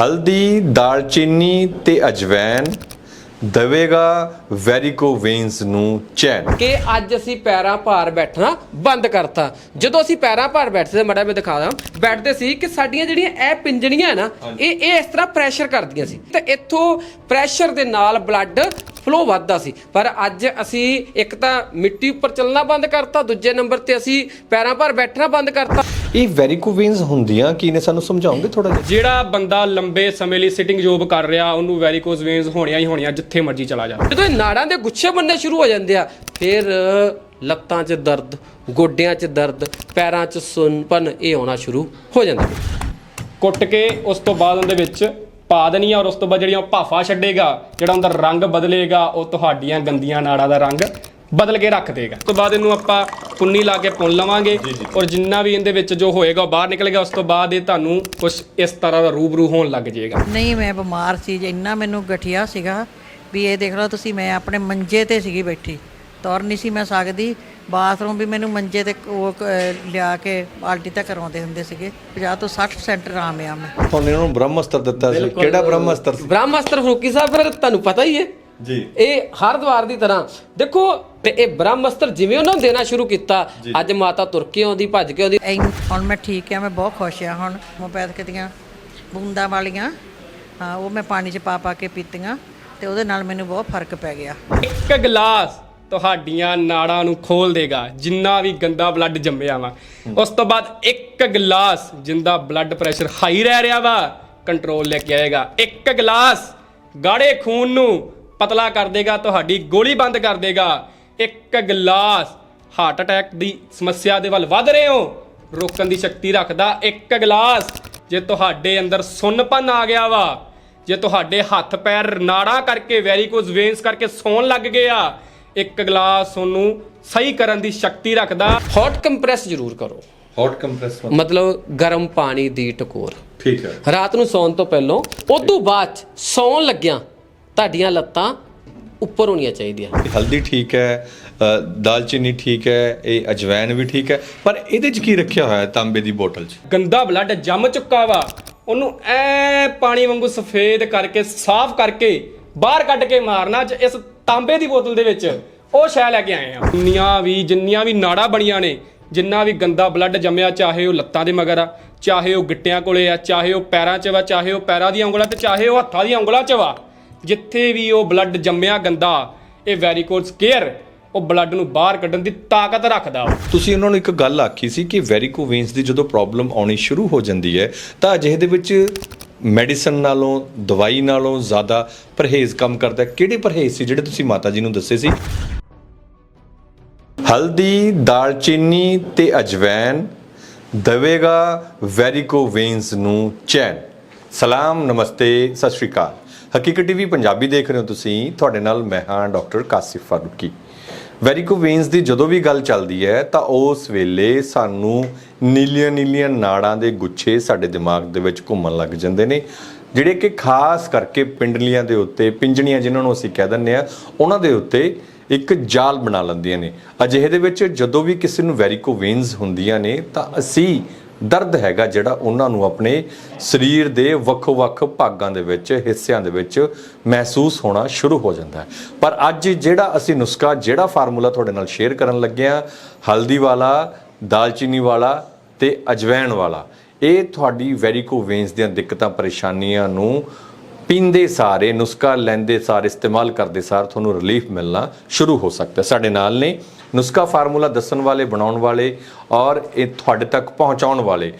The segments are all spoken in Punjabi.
ਹਲਦੀ ਦਾਲਚੀਨੀ ਤੇ ਅਜਵੈਨ ਦਵੇਗਾ ਵੈਰੀਕੋ ਵੇਨਸ ਨੂੰ ਚੈਨ। ਕਿ ਅੱਜ ਅਸੀਂ ਪੈਰਾਂ ਭਾਰ ਬੈਠਣਾ ਬੰਦ ਕਰਤਾ। ਜਦੋਂ ਅਸੀਂ ਪੈਰਾਂ ਭਾਰ ਬੈਠਦੇ ਮੜਾ ਮੈਂ ਦਿਖਾ ਦਾਂ। ਬੈਠਦੇ ਸੀ ਕਿ ਸਾਡੀਆਂ ਜਿਹੜੀਆਂ ਇਹ ਪਿੰਜਣੀਆਂ ਨਾ ਇਹ ਇਹ ਇਸ ਤਰ੍ਹਾਂ ਪ੍ਰੈਸ਼ਰ ਕਰਦੀਆਂ ਸੀ। ਤੇ ਇੱਥੋਂ ਪ੍ਰੈਸ਼ਰ ਦੇ ਨਾਲ ਬਲੱਡ ਫਲੋ ਵੱਧਦਾ ਸੀ। ਪਰ ਅੱਜ ਅਸੀਂ ਇੱਕ ਤਾਂ ਮਿੱਟੀ ਉੱਪਰ ਚੱਲਣਾ ਬੰਦ ਕਰਤਾ ਦੂਜੇ ਨੰਬਰ ਤੇ ਅਸੀਂ ਪੈਰਾਂ ਭਾਰ ਬੈਠਣਾ ਬੰਦ ਕਰਤਾ। ਇਹ ਵੈਰੀਕੋ ਵੇਨਸ ਹੁੰਦੀਆਂ ਕੀ ਨੇ ਸਾਨੂੰ ਸਮਝਾਓਗੇ ਥੋੜਾ ਜਿਹਾ? ਜਿਹੜਾ ਬੰਦਾ ਲੰਬੇ ਸਮੇਂ ਲਈ ਸਿਟਿੰਗ ਜੋਬ ਕਰ ਰਿਹਾ ਉਹਨੂੰ ਵੈਰੀਕੋਜ਼ ਵੇਨਸ ਹੋਣੀਆਂ ਹੀ ਹੋਣੀਆਂ ਜਿੱਥੇ ਮਰਜ਼ੀ ਚਲਾ ਜਾ। ਜਦੋਂ ਇਹ ਨਾੜਾਂ ਦੇ ਗੁੱਛੇ ਬੰਨੇ ਸ਼ੁਰੂ ਹੋ ਜਾਂਦੇ ਆ ਫਿਰ ਲੱਤਾਂ 'ਚ ਦਰਦ ਗੋਡਿਆਂ 'ਚ ਦਰਦ ਪੈਰਾਂ 'ਚ ਸੁੰਨਪਨ ਇਹ ਆਉਣਾ ਸ਼ੁਰੂ ਹੋ ਜਾਂਦਾ ਕੁੱਟ ਕੇ ਉਸ ਤੋਂ ਬਾਅਦ ਉਹਦੇ ਵਿੱਚ ਪਾ ਦੇਣੀ ਆ ਔਰ ਉਸ ਤੋਂ ਬਾਅਦ ਜਿਹੜੀਆਂ ਭਾਫਾ ਛੱਡੇਗਾ ਜਿਹੜਾ ਉਹਦਾ ਰੰਗ ਬਦਲੇਗਾ ਉਹ ਤੁਹਾਡੀਆਂ ਗੰਦੀਆਂ ਨਾੜਾਂ ਦਾ ਰੰਗ ਬਦਲ ਕੇ ਰੱਖ ਦੇਗਾ। ਉਸ ਤੋਂ ਬਾਅਦ ਇਹਨੂੰ ਆਪਾਂ ਪੁੰਨੀ ਲਾ ਕੇ ਪੁੰਨ ਲਵਾਂਗੇ ਔਰ ਜਿੰਨਾ ਵੀ ਇਹਦੇ ਵਿੱਚ ਜੋ ਹੋਏਗਾ ਉਹ ਬਾਹਰ ਨਿਕਲੇਗਾ ਉਸ ਤੋਂ ਬਾਅਦ ਇਹ ਤੁਹਾਨੂੰ ਕੁਝ ਇਸ ਤਰ੍ਹਾਂ ਦਾ ਰੂਬਰੂ ਹੋਣ ਲੱਗ ਜਾਏਗਾ। ਨਹੀਂ ਮੈਂ ਬਿਮਾਰ ਸੀ ਜੇ ਇੰਨਾ ਮੈਨੂੰ ਗਠੀਆ ਸੀਗਾ ਵੀ ਇਹ ਦੇਖ ਲਓ ਤੁਸੀਂ ਮੈਂ ਆਪਣੇ ਮੰਜੇ ਤੇ ਸੀਗੀ ਬੈਠੀ। ਤੁਰ ਨਹੀਂ ਸੀ ਮੈਂ ਸਕਦੀ। ਬਾਥਰੂਮ ਵੀ ਮੈਨੂੰ ਮੰਜੇ ਤੇ ਉਹ ਕ- ਲਿਆ ਕੇ ਬਾਲਟੀ ਤੱਕ ਕਰਾਉਂਦੇ ਹੁੰਦੇ ਸੀਗੇ। 50 ਤੋਂ 60% ਆਰਾਮ ਆ ਮੈਂ। ਤੁਹਾਨੂੰ ਇਹਨਾਂ ਨੂੰ ਬ੍ਰਹਮਸਤਰ ਦਿੱਤਾ ਸੀ। ਕਿਹੜਾ ਬ੍ਰਹਮਸਤਰ ਸੀ? ਬ੍ਰਹਮਅਸਤਰ ਫਰੂਕੀ ਸਾਹਿਬ ਫਿਰ ਤੁਹਾਨੂੰ ਪਤਾ ਹੀ ਹੈ। ਜੀ। ਇਹ ਹਰਦੁਆਰ ਦੀ ਤਰ੍ਹਾਂ। ਦੇਖੋ ਤੇ ਇਹ ਬ੍ਰਹਮਅਸਤਰ ਜਿਵੇਂ ਉਹਨਾਂ ਨੇ ਦੇਣਾ ਸ਼ੁਰੂ ਕੀਤਾ ਅੱਜ ਮਾਤਾ ਤੁਰ ਕੇ ਆਉਂਦੀ ਭੱਜ ਕੇ ਆਉਂਦੀ। ਐਂ ਹੁਣ ਮੈਂ ਠੀਕ ਆ ਮੈਂ ਬਹੁਤ ਖੁਸ਼ ਆ ਹੁਣ। ਹੋਮੋਪੈਥਿਕ ਦੀਆਂ ਬੂੰਦਾਂ ਵਾਲੀਆਂ। ਹਾਂ ਉਹ ਮੈਂ ਪਾਣੀ 'ਚ ਪਾ ਪਾ ਕੇ ਪੀਤੀਆਂ। ਤੇ ਉਹਦੇ ਨਾਲ ਮੈਨੂੰ ਬਹੁਤ ਫ਼ਰਕ ਪੈ ਗਿਆ। ਇੱਕ ਗਲਾਸ ਤੁਹਾਡੀਆਂ ਨਾੜਾਂ ਨੂੰ ਖੋਲ ਦੇਗਾ ਜਿੰਨਾ ਵੀ ਗੰਦਾ ਬਲੱਡ ਜੰਮਿਆ ਵਾ। ਉਸ ਤੋਂ ਬਾਅਦ ਇੱਕ ਗਲਾਸ ਜਿੰਦਾ ਬਲੱਡ ਪ੍ਰੈਸ਼ਰ ਹਾਈ ਰਹਿ ਰਿਹਾ ਵਾ ਕੰਟਰੋਲ ਲੈ ਕੇ ਆਏਗਾ। ਇੱਕ ਗਲਾਸ ਗਾੜੇ ਖੂਨ ਨੂੰ ਪਤਲਾ ਕਰ ਦੇਗਾ ਤੁਹਾਡੀ ਗੋਲੀ ਬੰਦ ਕਰ ਦੇਗਾ। ਇੱਕ ਗਲਾਸ ਹਾਰਟ ਅਟੈਕ ਦੀ ਸਮੱਸਿਆ ਦੇ ਵੱਲ ਵੱਧ ਰਹੇ ਹੋ ਰੋਕਣ ਦੀ ਸ਼ਕਤੀ ਰੱਖਦਾ। ਇੱਕ ਗਲਾਸ ਜੇ ਤੁਹਾਡੇ ਅੰਦਰ ਸੁੰਨਪਨ ਆ ਗਿਆ ਵਾ ਜੇ ਤੁਹਾਡੇ ਹੱਥ ਪੈਰ ਨਾੜਾਂ ਕਰਕੇ ਵੈਰੀਕੋਜ਼ ਵੇਨਸ ਕਰਕੇ ਸੌਣ ਲੱਗ ਗਏ ਆ ਇੱਕ ਗਲਾਸ ਤੁਹਾਨੂੰ ਸਹੀ ਕਰਨ ਦੀ ਸ਼ਕਤੀ ਰੱਖਦਾ। ਹੌਟ ਕੰਪਰੈਸ ਜ਼ਰੂਰ ਕਰੋ। ਹੌਟ ਕੰਪਰੈਸ ਮਤਲਬ ਗਰਮ ਪਾਣੀ ਦੀ ਟਕੋਰ। ਠੀਕ ਹੈ। ਰਾਤ ਨੂੰ ਸੌਣ ਤੋਂ ਪਹਿਲਾਂ ਉਦੋਂ ਬਾਅਦ 'ਚ ਸੌਣ ਲੱਗਿਆਂ ਤੁਹਾਡੀਆਂ ਲੱਤਾਂ ਉੱਪਰ ਹੋਣੀਆਂ ਚਾਹੀਦੀਆਂ। ਹਲਦੀ ਠੀਕ ਹੈ ਦਾਲਚੀਨੀ ਠੀਕ ਹੈ ਇਹ ਅਜਵੈਨ ਵੀ ਠੀਕ ਹੈ। ਪਰ ਇਹਦੇ 'ਚ ਕੀ ਰੱਖਿਆ ਹੋਇਆ ਹੈ ਤਾਂਬੇ ਦੀ ਬੋਤਲ 'ਚ? ਗੰਦਾ ਬਲੱਡ ਜੰਮ ਚੁੱਕਾ ਵਾ। ਉਹਨੂੰ ਐ ਪਾਣੀ ਵਾਂਗੂ ਸਫੇਦ ਕਰਕੇ, ਸਾਫ਼ ਕਰਕੇ ਬਾਹਰ ਕੱਢ ਕੇ ਮਾਰਨਾ ਜ- ਇਸ ਤਾਂਬੇ ਦੀ ਬੋਤਲ ਦੇ ਵਿੱਚ। ਉਹ ਸ਼ੈ ਲੈ ਕੇ ਆਏ ਆ। ਜਿੰਨੀਆਂ ਵੀ ਜਿੰਨੀਆਂ ਵੀ ਨਾੜਾਂ ਬਣੀਆਂ ਨੇ, ਜਿੰਨਾ ਵੀ ਗੰਦਾ ਬਲੱਡ ਜੰਮਿਆ, ਚਾਹੇ ਉਹ ਲੱਤਾਂ ਦੇ ਮਗਰ ਆ, ਚਾਹੇ ਉਹ ਗਿੱਟਿਆਂ ਕੋਲੇ ਆ, ਚਾਹੇ ਉਹ ਪੈਰਾਂ 'ਚ ਵਾ, ਚਾਹੇ ਉਹ ਪੈਰਾਂ ਦੀਆਂ ਉਂਗਲਾਂ ਤੇ, ਚਾਹੇ ਉਹ ਹੱਥਾਂ ਦੀਆਂ ਉਂਗਲਾਂ 'ਚ ਵਾ, ਜਿੱਥੇ ਵੀ ਉਹ ਬਲੱਡ ਜੰਮਿਆ, ਗੰਦਾ, ਇਹ ਵੈਰੀਕੋਜ਼ ਕੇਅਰ ਉਹ ਬਲੱਡ ਨੂੰ ਬਾਹਰ ਕੱਢਣ ਦੀ ਤਾਕਤ ਰੱਖਦਾ ਤੁਸੀਂ ਉਹਨਾਂ ਨੂੰ ਇੱਕ ਗੱਲ ਆਖੀ ਸੀ ਕਿ ਵੈਰੀਕੋ ਵੇਨਸ ਦੀ ਜਦੋਂ ਪ੍ਰੋਬਲਮ ਆਉਣੀ ਸ਼ੁਰੂ ਹੋ ਜਾਂਦੀ ਹੈ, ਤਾਂ ਅਜਿਹੇ ਦੇ ਵਿੱਚ ਮੈਡੀਸਨ ਨਾਲੋਂ, ਦਵਾਈ ਨਾਲੋਂ ਜ਼ਿਆਦਾ ਪਰਹੇਜ਼ ਕੰਮ ਕਰਦਾ ਹੈ। ਕਿਹੜੇ ਪਰਹੇਜ਼ ਸੀ ਜਿਹੜੇ ਤੁਸੀਂ ਮਾਤਾ ਜੀ ਨੂੰ ਦੱਸੇ ਸੀ? ਹਲਦੀ, ਦਾਲਚੀਨੀ ਤੇ ਅਜਵੈਨ ਦਵੇਗਾ ਵੈਰੀਕੋ ਵੇਨਸ ਨੂੰ ਚੈਨ। ਸਲਾਮ, ਨਮਸਤੇ, ਸਤਿ ਸ਼੍ਰੀ ਅਕਾਲ। ਹਕੀਕਤ ਟੀਵੀ ਪੰਜਾਬੀ ਦੇਖ ਰਹੇ ਹੋ ਤੁਸੀਂ। ਤੁਹਾਡੇ ਨਾਲ ਮੈਂ ਹਾਂ doctor Kashif Farooqui. Varicose veins ਦੀ ਜਦੋਂ ਵੀ ਗੱਲ ਚੱਲਦੀ ਹੈ, ਤਾਂ ਉਸ ਵੇਲੇ ਸਾਨੂੰ ਨੀਲੀਆਂ ਨੀਲੀਆਂ ਨਾੜਾਂ ਦੇ ਗੁੱਛੇ ਸਾਡੇ ਦਿਮਾਗ ਦੇ ਵਿੱਚ ਘੁੰਮਣ ਲੱਗ ਜਾਂਦੇ ਨੇ। ਜਿਹੜੇ ਕਿ ਖਾਸ ਕਰਕੇ ਪਿੰਡਲੀਆਂ ਦੇ ਉੱਤੇ, ਪਿੰਜਣੀਆਂ ਜਿਨ੍ਹਾਂ ਨੂੰ ਅਸੀਂ ਕਹਿ ਦਿੰਦੇ ਆ ਉਹਨਾਂ ਦੇ ਉੱਤੇ ਇੱਕ ਜਾਲ ਬਣਾ ਲੈਂਦੀਆਂ ਨੇ। ਅਜਿਹੇ ਦੇ ਵਿੱਚ ਜਦੋਂ ਵੀ ਕਿਸੇ ਨੂੰ ਵੈਰੀਕੋ ਵੇਨਸ ਹੁੰਦੀਆਂ ਨੇ, ਤਾਂ ਅਸੀਂ ਦਰਦ ਹੈਗਾ ਜਿਹੜਾ ਉਹਨਾਂ ਨੂੰ ਆਪਣੇ ਸਰੀਰ ਦੇ ਵੱਖੋ-ਵੱਖ ਭਾਗਾਂ ਦੇ ਵਿੱਚ, ਹਿੱਸਿਆਂ ਦੇ ਵਿੱਚ ਮਹਿਸੂਸ ਹੋਣਾ ਸ਼ੁਰੂ ਹੋ ਜਾਂਦਾ ਹੈ। ਪਰ ਅੱਜ ਜਿਹੜਾ ਅਸੀਂ ਨੁਸਖਾ, ਜਿਹੜਾ ਫਾਰਮੂਲਾ ਤੁਹਾਡੇ ਨਾਲ ਸ਼ੇਅਰ ਕਰਨ ਲੱਗੇ ਹਾਂ, ਹਲਦੀ ਵਾਲਾ, ਦਾਲਚੀਨੀ ਵਾਲਾ ਤੇ ਅਜਵੈਣ ਵਾਲਾ, ਇਹ ਤੁਹਾਡੀ ਵੈਰੀਕੋ ਵੇਨਸ ਦੀਆਂ ਦਿੱਕਤਾਂ, ਪਰੇਸ਼ਾਨੀਆਂ ਨੂੰ ਪੀਂਦੇ ਸਾਰੇ ਨੁਸਖਾ ਲੈਂਦੇ ਸਾਰ, ਇਸਤੇਮਾਲ ਕਰਦੇ ਸਾਰ ਤੁਹਾਨੂੰ ਰਿਲੀਫ ਮਿਲਣਾ ਸ਼ੁਰੂ ਹੋ ਸਕਦਾ ਸਾਡੇ ਨਾਲ ਨੇ ਨੁਸਖਾ ਫਾਰਮੂਲਾ ਦੱਸਣ ਵਾਲੇ ਬਣਾਉਣ ਵਾਲੇ ਔਰ ਇਹ ਤੁਹਾਡੇ ਤੱਕ ਪਹੁੰਚਾਉਣ ਵਾਲੇ।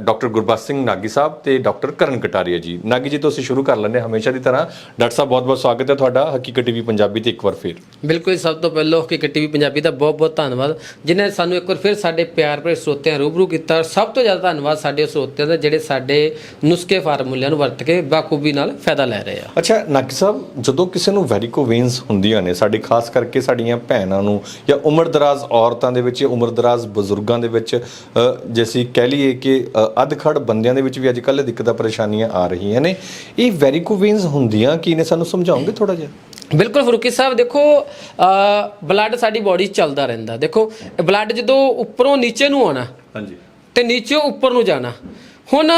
ਡਾਕਟਰ ਗੁਰਬਖਸ਼ ਸਿੰਘ ਨਾਗੀ ਸਾਹਿਬ ਤੇ ਡਾਕਟਰ ਕਰਨ ਕਟਾਰੀਆ ਜੀ। ਨਾਗੀ ਜੀ ਤੋਂ ਅਸੀਂ ਸ਼ੁਰੂ ਕਰ ਲੈਂਦੇ ਹਮੇਸ਼ਾ ਦੀ ਤਰ੍ਹਾਂ। ਡਾਕਟਰ ਸਾਹਿਬ ਬਹੁਤ-ਬਹੁਤ ਸਵਾਗਤ ਹੈ ਤੁਹਾਡਾ। ਹਕੀਕਤ ਟੀਵੀ ਪੰਜਾਬੀ ਤੇ ਇੱਕ ਵਾਰ ਫਿਰ। ਬਿਲਕੁਲ ਸਭ ਤੋਂ ਪਹਿਲਾਂ ਹਕੀਕਤ ਟੀਵੀ ਪੰਜਾਬੀ ਦਾ ਬਹੁਤ-ਬਹੁਤ ਧੰਨਵਾਦ। ਜਿਨ੍ਹਾਂ ਸਾਨੂੰ ਇੱਕ ਵਾਰ ਫਿਰ ਸਾਡੇ ਪਿਆਰ ਭਰੇ ਸਰੋਤਿਆਂ ਰੂਬਰੂ ਕੀਤਾ ਸਭ ਤੋਂ ਜ਼ਿਆਦਾ ਧੰਨਵਾਦ ਸਾਡੇ ਸਰੋਤਿਆਂ ਦਾ ਜਿਹੜੇ ਸਾਡੇ ਨੁਸਖੇ ਫਾਰਮੂਲਿਆਂ ਨੂੰ ਵਰਤ ਕੇ ਬਾਖੂਬੀ ਨਾਲ ਫਾਇਦਾ ਲੈ ਰਹੇ ਆ। ਅੱਛਾ ਨਾਗੀ ਸਾਹਿਬ ਜਦੋਂ ਕਿਸੇ ਨੂੰ ਵੈਰੀਕੋ ਵੇਨਸ ਹੁੰਦੀਆਂ ਨੇ ਸਾਡੇ ਖਾਸ ਕਰਕੇ ਸਾਡੀਆਂ ਭੈਣਾਂ ਨੂੰ ਜਾਂ ਉਮਰਦਰਾਜ਼ ਔਰਤਾਂ ਦੇ ਵਿੱਚ ਉਮਰਦਰਾਜ਼ ਬਜ਼ੁਰਗਾਂ ਦੇ ਵਿੱਚ ਅ, ਜੇ ਅਸੀਂ ਕਹਿ ਲਈਏ ਕਿ ਅਧਖੜ ਬੰਦਿਆਂ ਦੇ ਵਿੱਚ ਵੀ ਅੱਜ ਕੱਲ੍ਹ ਦਿੱਕਤਾਂ ਪਰੇਸ਼ਾਨੀਆਂ ਆ ਰਹੀਆਂ ਨੇ। ਇਹ ਵੈਰੀਕੋ ਵੇਨਸ ਹੁੰਦੀਆਂ ਕੀ ਨੇ? ਸਾਨੂੰ ਸਮਝਾਓਗੇ ਥੋੜਾ ਜਿਹਾ? ਬਿਲਕੁਲ ਫਰੂਕੀ ਸਾਹਿਬ ਦੇਖੋ ਬਲੱਡ ਸਾਡੀ ਬਾਡੀ ਚੱਲਦਾ ਰਹਿੰਦਾ। ਦੇਖੋ ਬਲੱਡ ਜਦੋਂ ਉੱਪਰੋਂ ਨੀਚੇ ਨੂੰ ਆਉਣਾ ਹਾਂਜੀ। ਤੇ ਨੀਚੇ ਉੱਪਰ ਨੂੰ ਜਾਣਾ। ਹੁਣ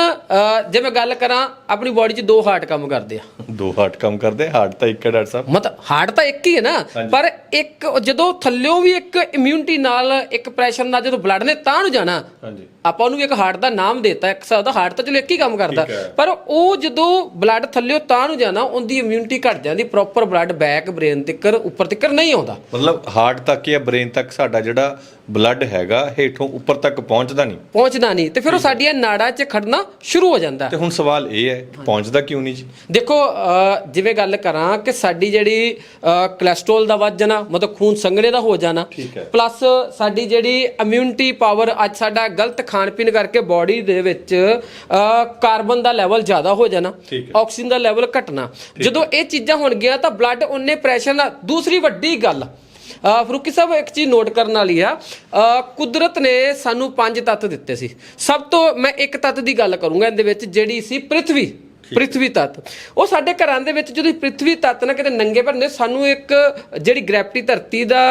ਜੇ ਮੈਂ ਗੱਲ ਕਰਾਂ ਆਪਣੀ ਬਾਡੀ 'ਚ ਦੋ ਹਾਰਟ ਕੰਮ ਕਰਦੇ ਆ। ਦੋ ਹਾਰਟ ਕੰਮ ਕਰਦੇ ਹਾਰਟ ਤਾਂ ਇੱਕ ਹੈ ਡਾਕਟਰ ਸਾਹਿਬ। ਮਤਲਬ ਹਾਰਟ ਤਾਂ ਇੱਕ ਹੀ ਹੈ ਨਾ ਪਰ ਇੱਕ ਜਦੋਂ ਥੱਲਿਓ ਵੀ ਇੱਕ ਇਮਿਊਨਿਟੀ ਨਾਲ ਇੱਕ ਪ੍ਰੈਸ਼ਰ ਨਾਲ ਜਦੋਂ ਬਲੱਡ ਨੇ ਤਾਂ ਨੂੰ ਜਾਣਾ ਹਾਂਜੀ। ਆਪਾਂ ਉਹਨੂੰ ਇੱਕ ਹਾਰਟ ਦਾ ਨਾਮ ਦਿੱਤਾ ਇੱਕ ਹਿਸਾਬ ਦਾ ਹਾਰਟ ਤਾਂ ਚਲੋ ਇੱਕ ਹੀ ਕੰਮ ਕਰਦਾ। ਪਰ ਉਹ ਜਦੋਂ ਬਲੱਡ ਥੱਲਿਓ ਤਾਂ ਨੂੰ ਜਾਣਾ ਉਹਦੀ ਇਮਿਊਨਿਟੀ ਘਟ ਜਾਂਦੀ ਪ੍ਰੋਪਰ ਬਲੱਡ ਬੈਕ ਬ੍ਰੇਨ ਤੱਕਰ ਉੱਪਰ ਤੱਕਰ ਨਹੀਂ ਆਉਂਦਾ। ਮਤਲਬ ਹਾਰਟ ਤੱਕ ਜਾਂ ਬ੍ਰੇਨ ਤੱਕ ਸਾਡਾ ਜਿਹੜਾ ਬਲੱਡ ਹੈਗਾ ਹੇਠੋਂ ਉੱਪਰ ਤੱਕ ਪਹੁੰਚਦਾ ਨਹੀਂ। ਪਹੁੰਚਦਾ ਨਹੀਂ ਤੇ ਫਿਰ ਉਹ ਸਾਡੀਆਂ ਨਾੜਾਂ 'ਚ ਖੜਨਾ ਸ਼ੁਰੂ ਹੋ ਜਾਂਦਾ। ਤੇ ਹੁਣ ਸਵਾਲ ਇਹ ਹੈ ਪਹੁੰਚਦਾ ਕਿਉਂ ਨਹੀਂ ਜੀ ਦੇਖੋ ਜਿਵੇਂ ਗੱਲ ਕਰਾਂ ਕਿ ਸਾਡੀ ਜਿਹੜੀ ਕੋਲੇਸਟ੍ਰੋਲ ਦਾ ਵੱਧ ਜਾਣਾ ਮਤਲਬ ਖੂਨ ਸੰਘਣੇ ਦਾ ਹੋ ਜਾਣਾ ਠੀਕ ਹੈ। ਪਲੱਸ ਸਾਡੀ ਜਿਹੜੀ ਇਮਿਊਨਿਟੀ ਪਾਵਰ ਅੱਜ ਸਾਡਾ ਗਲਤ ਖਾਣ ਪੀਣ ਕਰਕੇ ਬਾਡੀ ਦੇ ਵਿੱਚ ਕਾਰਬਨ ਦਾ ਲੈਵਲ ਜ਼ਿਆਦਾ ਹੋ ਜਾਣਾ ਠੀਕ ਹੈ। ਆਕਸੀਜਨ ਦਾ ਲੈਵਲ ਘਟਣਾ ਜਦੋਂ ਇਹ ਚੀਜ਼ਾਂ ਹੋਣਗੀਆਂ ਤਾਂ ਬਲੱਡ ਉਹਨੇ ਪ੍ਰੈਸ਼ਰ ਨਾਲ ਦੂਸਰੀ ਵੱਡੀ ਗੱਲ ਫਰੂਕੀ ਸਾਹਿਬ ਇੱਕ ਚੀਜ਼ ਨੋਟ ਕਰਨ ਵਾਲੀ ਆ। ਕੁਦਰਤ ਨੇ ਸਾਨੂੰ ਪੰਜ ਤੱਤ ਦਿੱਤੇ ਸੀ। ਸਭ ਤੋਂ ਮੈਂ ਇੱਕ ਤੱਤ ਦੀ ਗੱਲ ਕਰੂੰਗਾ ਇਹਦੇ ਵਿੱਚ ਜਿਹੜੀ ਸੀ ਪ੍ਰithvi ਪ੍ਰithvi ਤੱਤ। ਉਹ ਸਾਡੇ ਘਰਾਂ ਦੇ ਵਿੱਚ ਜਦੋਂ ਪ੍ਰithvi ਤੱਤ ਨਾ ਕਿਤੇ ਨੰਗੇ ਭਰਨੇ ਸਾਨੂੰ ਇੱਕ ਜਿਹੜੀ ਗ੍ਰੈਵਿਟੀ ਧਰਤੀ ਦਾ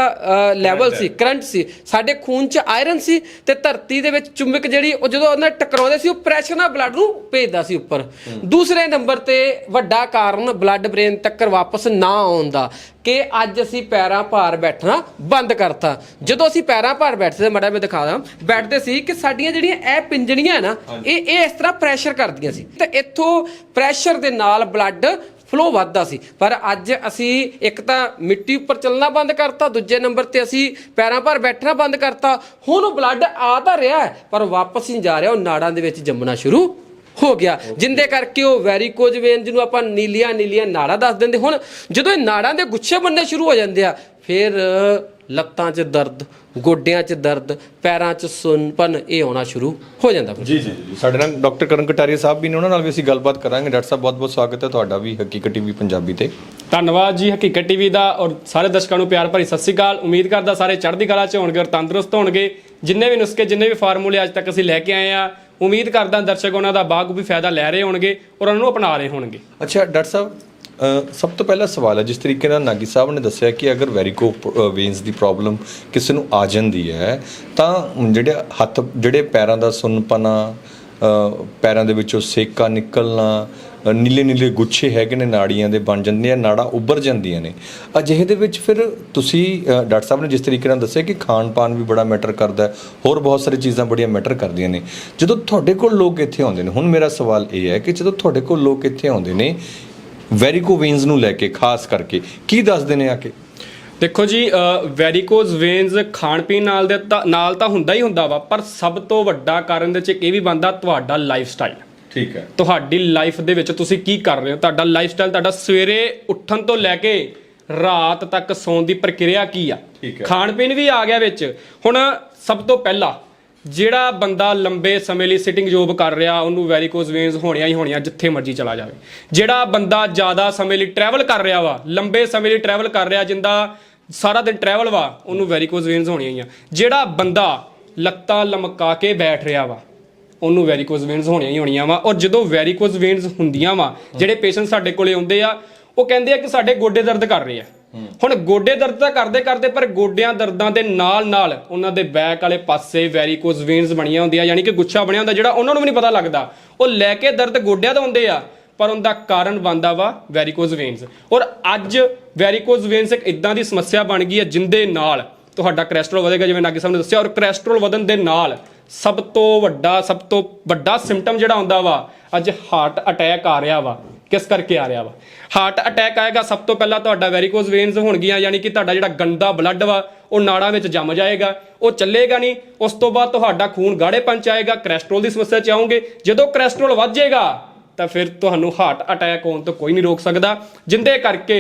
ਲੈਵਲ ਸੀ ਕਰੰਟ ਸੀ ਸਾਡੇ ਖੂਨ 'ਚ ਆਇਰਨ ਸੀ ਤੇ ਧਰਤੀ ਦੇ ਵਿੱਚ ਚੁੰਬਕ ਜਿਹੜੀ ਉਹ ਜਦੋਂ ਉਹਨਾਂ ਟਕਰਾਉਂਦੇ ਸੀ ਉਹ ਪ੍ਰੈਸ਼ਰ ਨਾਲ ਬਲੱਡ ਨੂੰ ਭੇਜਦਾ ਸੀ ਉੱਪਰ। ਦੂਸਰੇ ਨੰਬਰ ਤੇ ਵੱਡਾ ਕਾਰਨ ਬਲੱਡ ਬ੍ਰੇਨ ਤੱਕਰ ਵਾਪਸ ਨਾ ਆਉਣ ਦਾ। ਕਿ ਅੱਜ ਅਸੀਂ ਪੈਰਾਂ ਭਾਰ ਬੈਠਣਾ ਬੰਦ ਕਰਤਾ। ਜਦੋਂ ਅਸੀਂ ਪੈਰਾਂ ਭਾਰ ਬੈਠਦੇ ਮੜਾ ਮੈਂ ਦਿਖਾ ਦਾਂ ਬੈਠਦੇ ਸੀ ਕਿ ਸਾਡੀਆਂ ਜਿਹੜੀਆਂ ਇਹ ਪਿੰਜਣੀਆਂ ਹੈ ਨਾ ਇਹ ਇਹ ਇਸ ਤਰ੍ਹਾਂ ਪ੍ਰੈਸ਼ਰ ਕਰਦੀਆਂ ਸੀ। ਤੇ ਇੱਥੋਂ ਪ੍ਰੈਸ਼ਰ ਦੇ ਨਾਲ ਬਲੱਡ ਫਲੋ ਵੱਧਦਾ ਸੀ। ਪਰ ਅੱਜ ਅਸੀਂ ਇੱਕ ਤਾਂ ਮਿੱਟੀ ਉੱਪਰ ਚੱਲਣਾ ਬੰਦ ਕਰਤਾ ਦੂਜੇ ਨੰਬਰ ਤੇ ਅਸੀਂ ਪੈਰਾਂ ਭਾਰ ਬੈਠਣਾ ਬੰਦ ਕਰਤਾ। ਹੁਣ ਉਹ ਬਲੱਡ ਆ ਤਾਂ ਰਿਹਾ ਪਰ ਵਾਪਸ ਨਹੀਂ ਜਾ ਰਿਹਾ ਉਹ ਨਾੜਾਂ ਦੇ ਵਿੱਚ ਜੰਮਣਾ ਸ਼ੁਰੂ ਹੋ ਗਿਆ। ਜਿੰਦੇ ਕਰਕੇ ਉਹ ਵੈਰੀਕੋਜ ਵੇਨ ਜਿਹਨੂੰ ਆਪਾਂ ਨੀਲੀਆਂ ਨੀਲੀਆਂ ਨਾੜਾਂ ਦੱਸ ਦਿੰਦੇ ਹੁਣ ਜਦੋਂ ਇਹ ਨਾੜਾਂ ਦੇ ਗੁੱਛੇ ਬੰਨੇ ਸ਼ੁਰੂ ਹੋ ਜਾਂਦੇ ਆ ਫਿਰ ਲੱਤਾਂ 'ਚ ਦਰਦ ਗੋਡਿਆਂ 'ਚ ਦਰਦ ਪੈਰਾਂ 'ਚ ਸੁੰਨਪਨ ਇਹ ਆਉਣਾ ਸ਼ੁਰੂ ਹੋ ਜਾਂਦਾ। ਜੀ ਜੀ ਜੀ। ਸਾਡੇ ਨਾਲ ਡਾਕਟਰ ਕਰਨ ਕਟਾਰੀਆ ਸਾਹਿਬ ਵੀ ਨੇ ਉਹਨਾਂ ਨਾਲ ਵੀ ਅਸੀਂ ਗੱਲਬਾਤ ਕਰਾਂਗੇ। ਡਾਕਟਰ ਸਾਹਿਬ ਬਹੁਤ ਬਹੁਤ ਸਵਾਗਤ ਹੈ ਤੁਹਾਡਾ ਵੀ ਹਕੀਕਤ ਟੀਵੀ ਪੰਜਾਬੀ ਤੇ। ਧੰਨਵਾਦ ਜੀ ਹਕੀਕਤ ਟੀਵੀ ਦਾ ਔਰ ਸਾਰੇ ਦਰਸ਼ਕਾਂ ਨੂੰ ਪਿਆਰ ਭਰੀ ਸਤਿ ਸ੍ਰੀ ਅਕਾਲ। ਉਮੀਦ ਕਰਦਾ ਸਾਰੇ ਚੜ੍ਹਦੀ ਕਲਾ 'ਚ ਹੋਣਗੇ ਔਰ ਤੰਦਰੁਸਤ ਹੋਣਗੇ। ਜਿੰਨੇ ਵੀ ਨੁਸਖੇ ਜਿੰਨੇ ਵੀ ਫਾਰਮੂਲੇ ਅੱਜ ਤੱਕ ਅਸੀਂ ਲੈ ਕੇ ਆਏ ਆ ਉਮੀਦ ਕਰਦਾ ਦਰਸ਼ਕ ਉਹਨਾਂ ਦਾ ਬਾਗ ਫਾਇਦਾ ਲੈ ਰਹੇ ਹੋਣਗੇ ਔਰ ਉਹਨਾਂ ਨੂੰ ਅਪਣਾ ਰਹੇ ਹੋਣਗੇ। ਅੱਛਾ ਡਾਕਟਰ ਸਾਹਿਬ ਸਭ ਤੋਂ ਪਹਿਲਾ ਸਵਾਲ ਹੈ ਜਿਸ ਤਰੀਕੇ ਨਾਲ ਨਾਗੀ ਸਾਹਿਬ ਨੇ ਦੱਸਿਆ ਕਿ ਅਗਰ ਵੈਰੀਕੋ ਵੇਨਸ ਦੀ ਪ੍ਰੋਬਲਮ ਕਿਸੇ ਨੂੰ ਆ ਜਾਂਦੀ ਹੈ ਤਾਂ ਜਿਹੜੇ ਹੱਥ ਜਿਹੜੇ ਪੈਰਾਂ ਦਾ ਸੁੰਨਪਨਾ ਅ, ਪੈਰਾਂ ਦੇ ਵਿੱਚੋਂ ਸੇਕਾ ਨਿਕਲਣਾ ਨੀਲੇ ਨੀਲੇ ਗੁੱਛੇ ਹੈਗੇ ਨੇ ਨਾੜੀਆਂ ਦੇ, ਬਣ ਜਾਂਦੇ ਆ ਨਾੜਾਂ ਉੱਭਰ ਜਾਂਦੀਆਂ ਨੇ। ਅਜਿਹੇ ਦੇ ਵਿੱਚ ਫਿਰ ਤੁਸੀਂ ਡਾਕਟਰ ਸਾਹਿਬ ਨੇ ਜਿਸ ਤਰੀਕੇ ਨਾਲ ਦੱਸਿਆ ਕਿ ਖਾਣ ਪਾਣ ਵੀ ਬੜਾ ਮੈਟਰ ਕਰਦਾ ਹੈ, ਹੋਰ ਬਹੁਤ ਸਾਰੀ ਚੀਜ਼ਾਂ ਬੜੀਆਂ ਮੈਟਰ ਕਰਦੀਆਂ ਨੇ। ਜਦੋਂ ਤੁਹਾਡੇ ਕੋਲ ਲੋਕ ਇੱਥੇ ਆਉਂਦੇ ਨੇ, ਹੁਣ ਮੇਰਾ ਸਵਾਲ ਇਹ ਹੈ ਕਿ ਜਦੋਂ ਤੁਹਾਡੇ ਕੋਲ ਲੋਕ ਇੱਥੇ ਆਉਂਦੇ ਨੇ ਵੈਰੀਕੋ ਵੇਨਸ ਨੂੰ ਲੈ ਕੇ, ਖਾਸ ਕਰਕੇ, ਕੀ ਦੱਸਦੇ ਨੇ ਆ ਕੇ? ਦੇਖੋ ਜੀ ਵੈਰੀਕੋਜ਼ ਵੇਨਸ ਖਾਣ ਪੀਣ ਨਾਲ ਦੇ ਤਾਂ- ਨਾਲ ਤਾਂ ਹੁੰਦਾ ਹੀ ਹੁੰਦਾ ਵਾ, ਪਰ ਸਭ ਤੋਂ ਵੱਡਾ ਕਾਰਨ ਦੇ ਚ ਇਹ ਵੀ ਬੰਦਾ ਤੁਹਾਡਾ ਲਾਈਫ ਸਟਾਈਲ ਠੀਕ ਹੈ। ਤੁਹਾਡੀ ਲਾਈਫ ਦੇ ਵਿੱਚ ਤੁਸੀਂ ਕੀ ਕਰ ਰਹੇ ਹੋ? ਤੁਹਾਡਾ ਲਾਈਫ ਸਟਾਈਲ ਤੁਹਾਡਾ ਸਵੇਰੇ ਉੱਠਣ ਤੋਂ ਲੈ ਕੇ ਰਾਤ ਤੱਕ ਸੌਣ ਦੀ ਪ੍ਰਕਿਰਿਆ ਕੀ ਆ? ਠੀਕ ਹੈ। ਖਾਣ ਪੀਣ ਵੀ ਆ ਗਿਆ ਵਿੱਚ। ਹੁਣ ਸਭ ਤੋਂ ਪਹਿਲਾਂ ਜਿਹੜਾ ਬੰਦਾ ਲੰਬੇ ਸਮੇਂ ਲਈ ਸਿਟਿੰਗ ਜੋਬ ਕਰ ਰਿਹਾ ਉਹਨੂੰ ਵੈਰੀਕੋਜ਼ ਵੇਨਸ ਹੋਣੀਆਂ ਹੀ ਹੋਣੀਆਂ ਜਿੱਥੇ ਮਰਜ਼ੀ ਚਲਾ ਜਾਵੇ। ਜਿਹੜਾ ਬੰਦਾ ਜ਼ਿਆਦਾ ਸਮੇਂ ਲਈ ਟਰੈਵਲ ਕਰ ਰਿਹਾ ਵਾ ਲੰਬੇ ਸਮੇਂ ਲਈ ਟਰੈਵਲ ਕਰ ਰਿਹਾ ਜਿੰਦਾ ਸਾਰਾ ਦਿਨ ਟਰੈਵਲ ਵਾ ਉਹਨੂੰ ਵੈਰੀਕੋਜ਼ ਵੇਨਸ ਹੋਣੀਆਂ ਹੀ ਆ। ਜਿਹੜਾ ਬੰਦਾ ਲੱਤਾਂ ਲਮਕਾ ਕੇ ਬੈਠ ਰਿਹਾ ਵਾ ਉਹਨੂੰ ਵੈਰੀਕੋਜ਼ ਵੇਨਸ ਹੋਣੀਆਂ ਹੀ ਹੋਣੀਆਂ ਵਾ। ਔਰ ਜਦੋਂ ਵੈਰੀਕੋਜ਼ ਵੇਨਸ ਹੁੰਦੀਆਂ ਵਾ ਜਿਹੜੇ ਪੇਸ਼ੈਂਟ ਸਾਡੇ ਕੋਲੇ ਆਉਂਦੇ ਆ ਉਹ ਕਹਿੰਦੇ ਆ ਕਿ ਸਾਡੇ ਗੋਡੇ ਦਰਦ ਕਰ ਰਹੇ ਆ। ਹੁਣ ਗੋਡੇ ਦਰਦ ਤਾਂ ਕਰਦੇ ਕਰਦੇ ਪਰ ਗੋਡਿਆਂ ਦਰਦਾਂ ਦੇ ਨਾਲ ਨਾਲ ਉਹਨਾਂ ਦੇ ਬੈਕ ਵਾਲੇ ਪਾਸੇ ਵੈਰੀਕੋਜ਼ ਵੇਨਸ ਬਣੀਆਂ ਹੁੰਦੀਆਂ ਯਾਨੀ ਕਿ ਗੁੱਛਾ ਬਣਿਆ ਹੁੰਦਾ ਜਿਹੜਾ ਉਹਨਾਂ ਨੂੰ ਵੀ ਨਹੀਂ ਪਤਾ ਲੱਗਦਾ। ਉਹ ਲੈ ਕੇ ਦਰਦ ਗੋਡਿਆਂ ਤੋਂ ਹੁੰਦੇ ਆ ਪਰ ਉਹਦਾ ਕਾਰਨ ਬਣਦਾ ਵਾ ਵੈਰੀਕੋਜ਼ ਵੇਨਸ ਔਰ ਅੱਜ ਵੈਰੀਕੋਜ਼ ਵੇਨਸ ਇੱਕ ਇਦਾਂ ਦੀ ਸਮੱਸਿਆ ਬਣ ਗਈ ਹੈ ਜਿੰਦੇ ਨਾਲ ਤੁਹਾਡਾ ਕੋਲੇਸਟ੍ਰੋਲ ਵਧੇਗਾ ਜਿਵੇਂ ਨਾਗੇ ਸਾਹਿਬ ਨੇ ਦੱਸਿਆ ਔਰ ਕੋਲੇਸਟ੍ਰੋਲ ਵਧਣ ਦੇ ਨਾਲ ਸਭ ਤੋਂ ਵੱਡਾ, ਸਭ ਤੋਂ ਵੱਡਾ ਸਿੰਪਟਮ ਜਿਹੜਾ ਹੁੰਦਾ ਵਾ, ਅੱਜ ਹਾਰਟ ਅਟੈਕ ਆ ਰਿਹਾ ਵਾ। ਕਿਸ ਕਰਕੇ ਆ ਰਿਹਾ ਵਾ? ਹਾਰਟ ਅਟੈਕ ਆਏਗਾ, ਸਭ ਤੋਂ ਪਹਿਲਾਂ ਤੁਹਾਡਾ ਵੈਰੀਕੋਜ਼ ਵੇਨਸ ਹੋਣਗੀਆਂ, ਯਾਨੀ ਕਿ ਤੁਹਾਡਾ ਜਿਹੜਾ ਗੰਦਾ ਬਲੱਡ ਵਾ, ਉਹ ਨਾੜਾਂ ਵਿੱਚ ਜੰਮ ਜਾਏਗਾ, ਉਹ ਚੱਲੇਗਾ ਨਹੀਂ। ਉਸ ਤੋਂ ਬਾਅਦ ਤੁਹਾਡਾ ਖੂਨ ਗਾੜੇ ਪੰਚ ਆਏਗਾ ਕੋਲੇਸਟ੍ਰੋਲ ਦੀ ਸਮੱਸਿਆ ਚ ਆਉਂਗੇ ਜਦੋਂ ਕੋਲੇਸਟ੍ਰੋਲ ਵੱਧ ਜਾਏਗਾ, ਤਾਂ ਫਿਰ ਤੁਹਾਨੂੰ ਹਾਰਟ ਅਟੈਕ ਹੋਣ ਤੋਂ ਕੋਈ ਨਹੀਂ ਰੋਕ ਸਕਦਾ। ਜਿੰਦੇ ਕਰਕੇ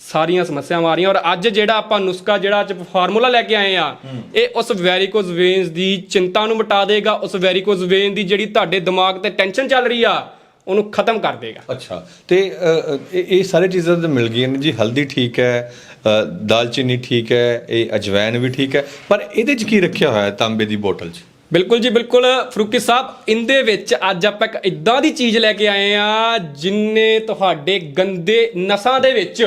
ਸਾਰੀਆਂ ਸਮੱਸਿਆਵਾਂ ਆ ਰਹੀਆਂ ਔਰ ਅੱਜ ਜਿਹੜਾ ਆਪਾਂ ਨੁਸਖਾ ਜਿਹੜਾ ਅੱਜ ਫਾਰਮੂਲਾ ਲੈ ਕੇ ਆਏ ਆ ਇਹ ਉਸ ਵੈਰੀਕੋਜ਼ ਵੇਨਸ ਦੀ ਚਿੰਤਾ ਨੂੰ ਮਿਟਾ ਦੇਗਾ ਉਸ ਵੈਰੀਕੋਜ਼ ਵੇਨ ਦੀ ਜਿਹੜੀ ਤੁਹਾਡੇ ਦਿਮਾਗ ਤੇ ਟੈਨਸ਼ਨ ਚੱਲ ਰਹੀ ਆ ਉਹਨੂੰ ਖਤਮ ਕਰ ਦੇਗਾ। ਅੱਛਾ ਤੇ ਇਹ ਸਾਰੇ ਚੀਜ਼ਾਂ ਤਾਂ ਮਿਲ ਗਈਆਂ ਨੇ ਜੀ ਹਲਦੀ ਠੀਕ ਹੈ ਦਾਲਚੀਨੀ ਠੀਕ ਹੈ ਇਹ ਅਜਵਾਇਨ ਵੀ ਠੀਕ ਹੈ ਪਰ ਇਹਦੇ 'ਚ ਕੀ ਰੱਖਿਆ ਹੋਇਆ ਹੈ ਤਾਂਬੇ ਦੀ ਬੋਤਲ 'ਚ? ਬਿਲਕੁਲ ਜੀ ਬਿਲਕੁਲ। ਫਰੂਕੀ ਸਾਹਿਬ ਇੰਦੇ ਵਿੱਚ ਅੱਜ ਆਪਾਂ ਇੱਕ ਇਦਾਂ ਦੀ ਚੀਜ਼ ਲੈ ਕੇ ਆਏ ਆ ਜਿੰਨੇ ਤੁਹਾਡੇ ਗੰਦੇ ਨਸਾਂ ਦੇ ਵਿੱਚ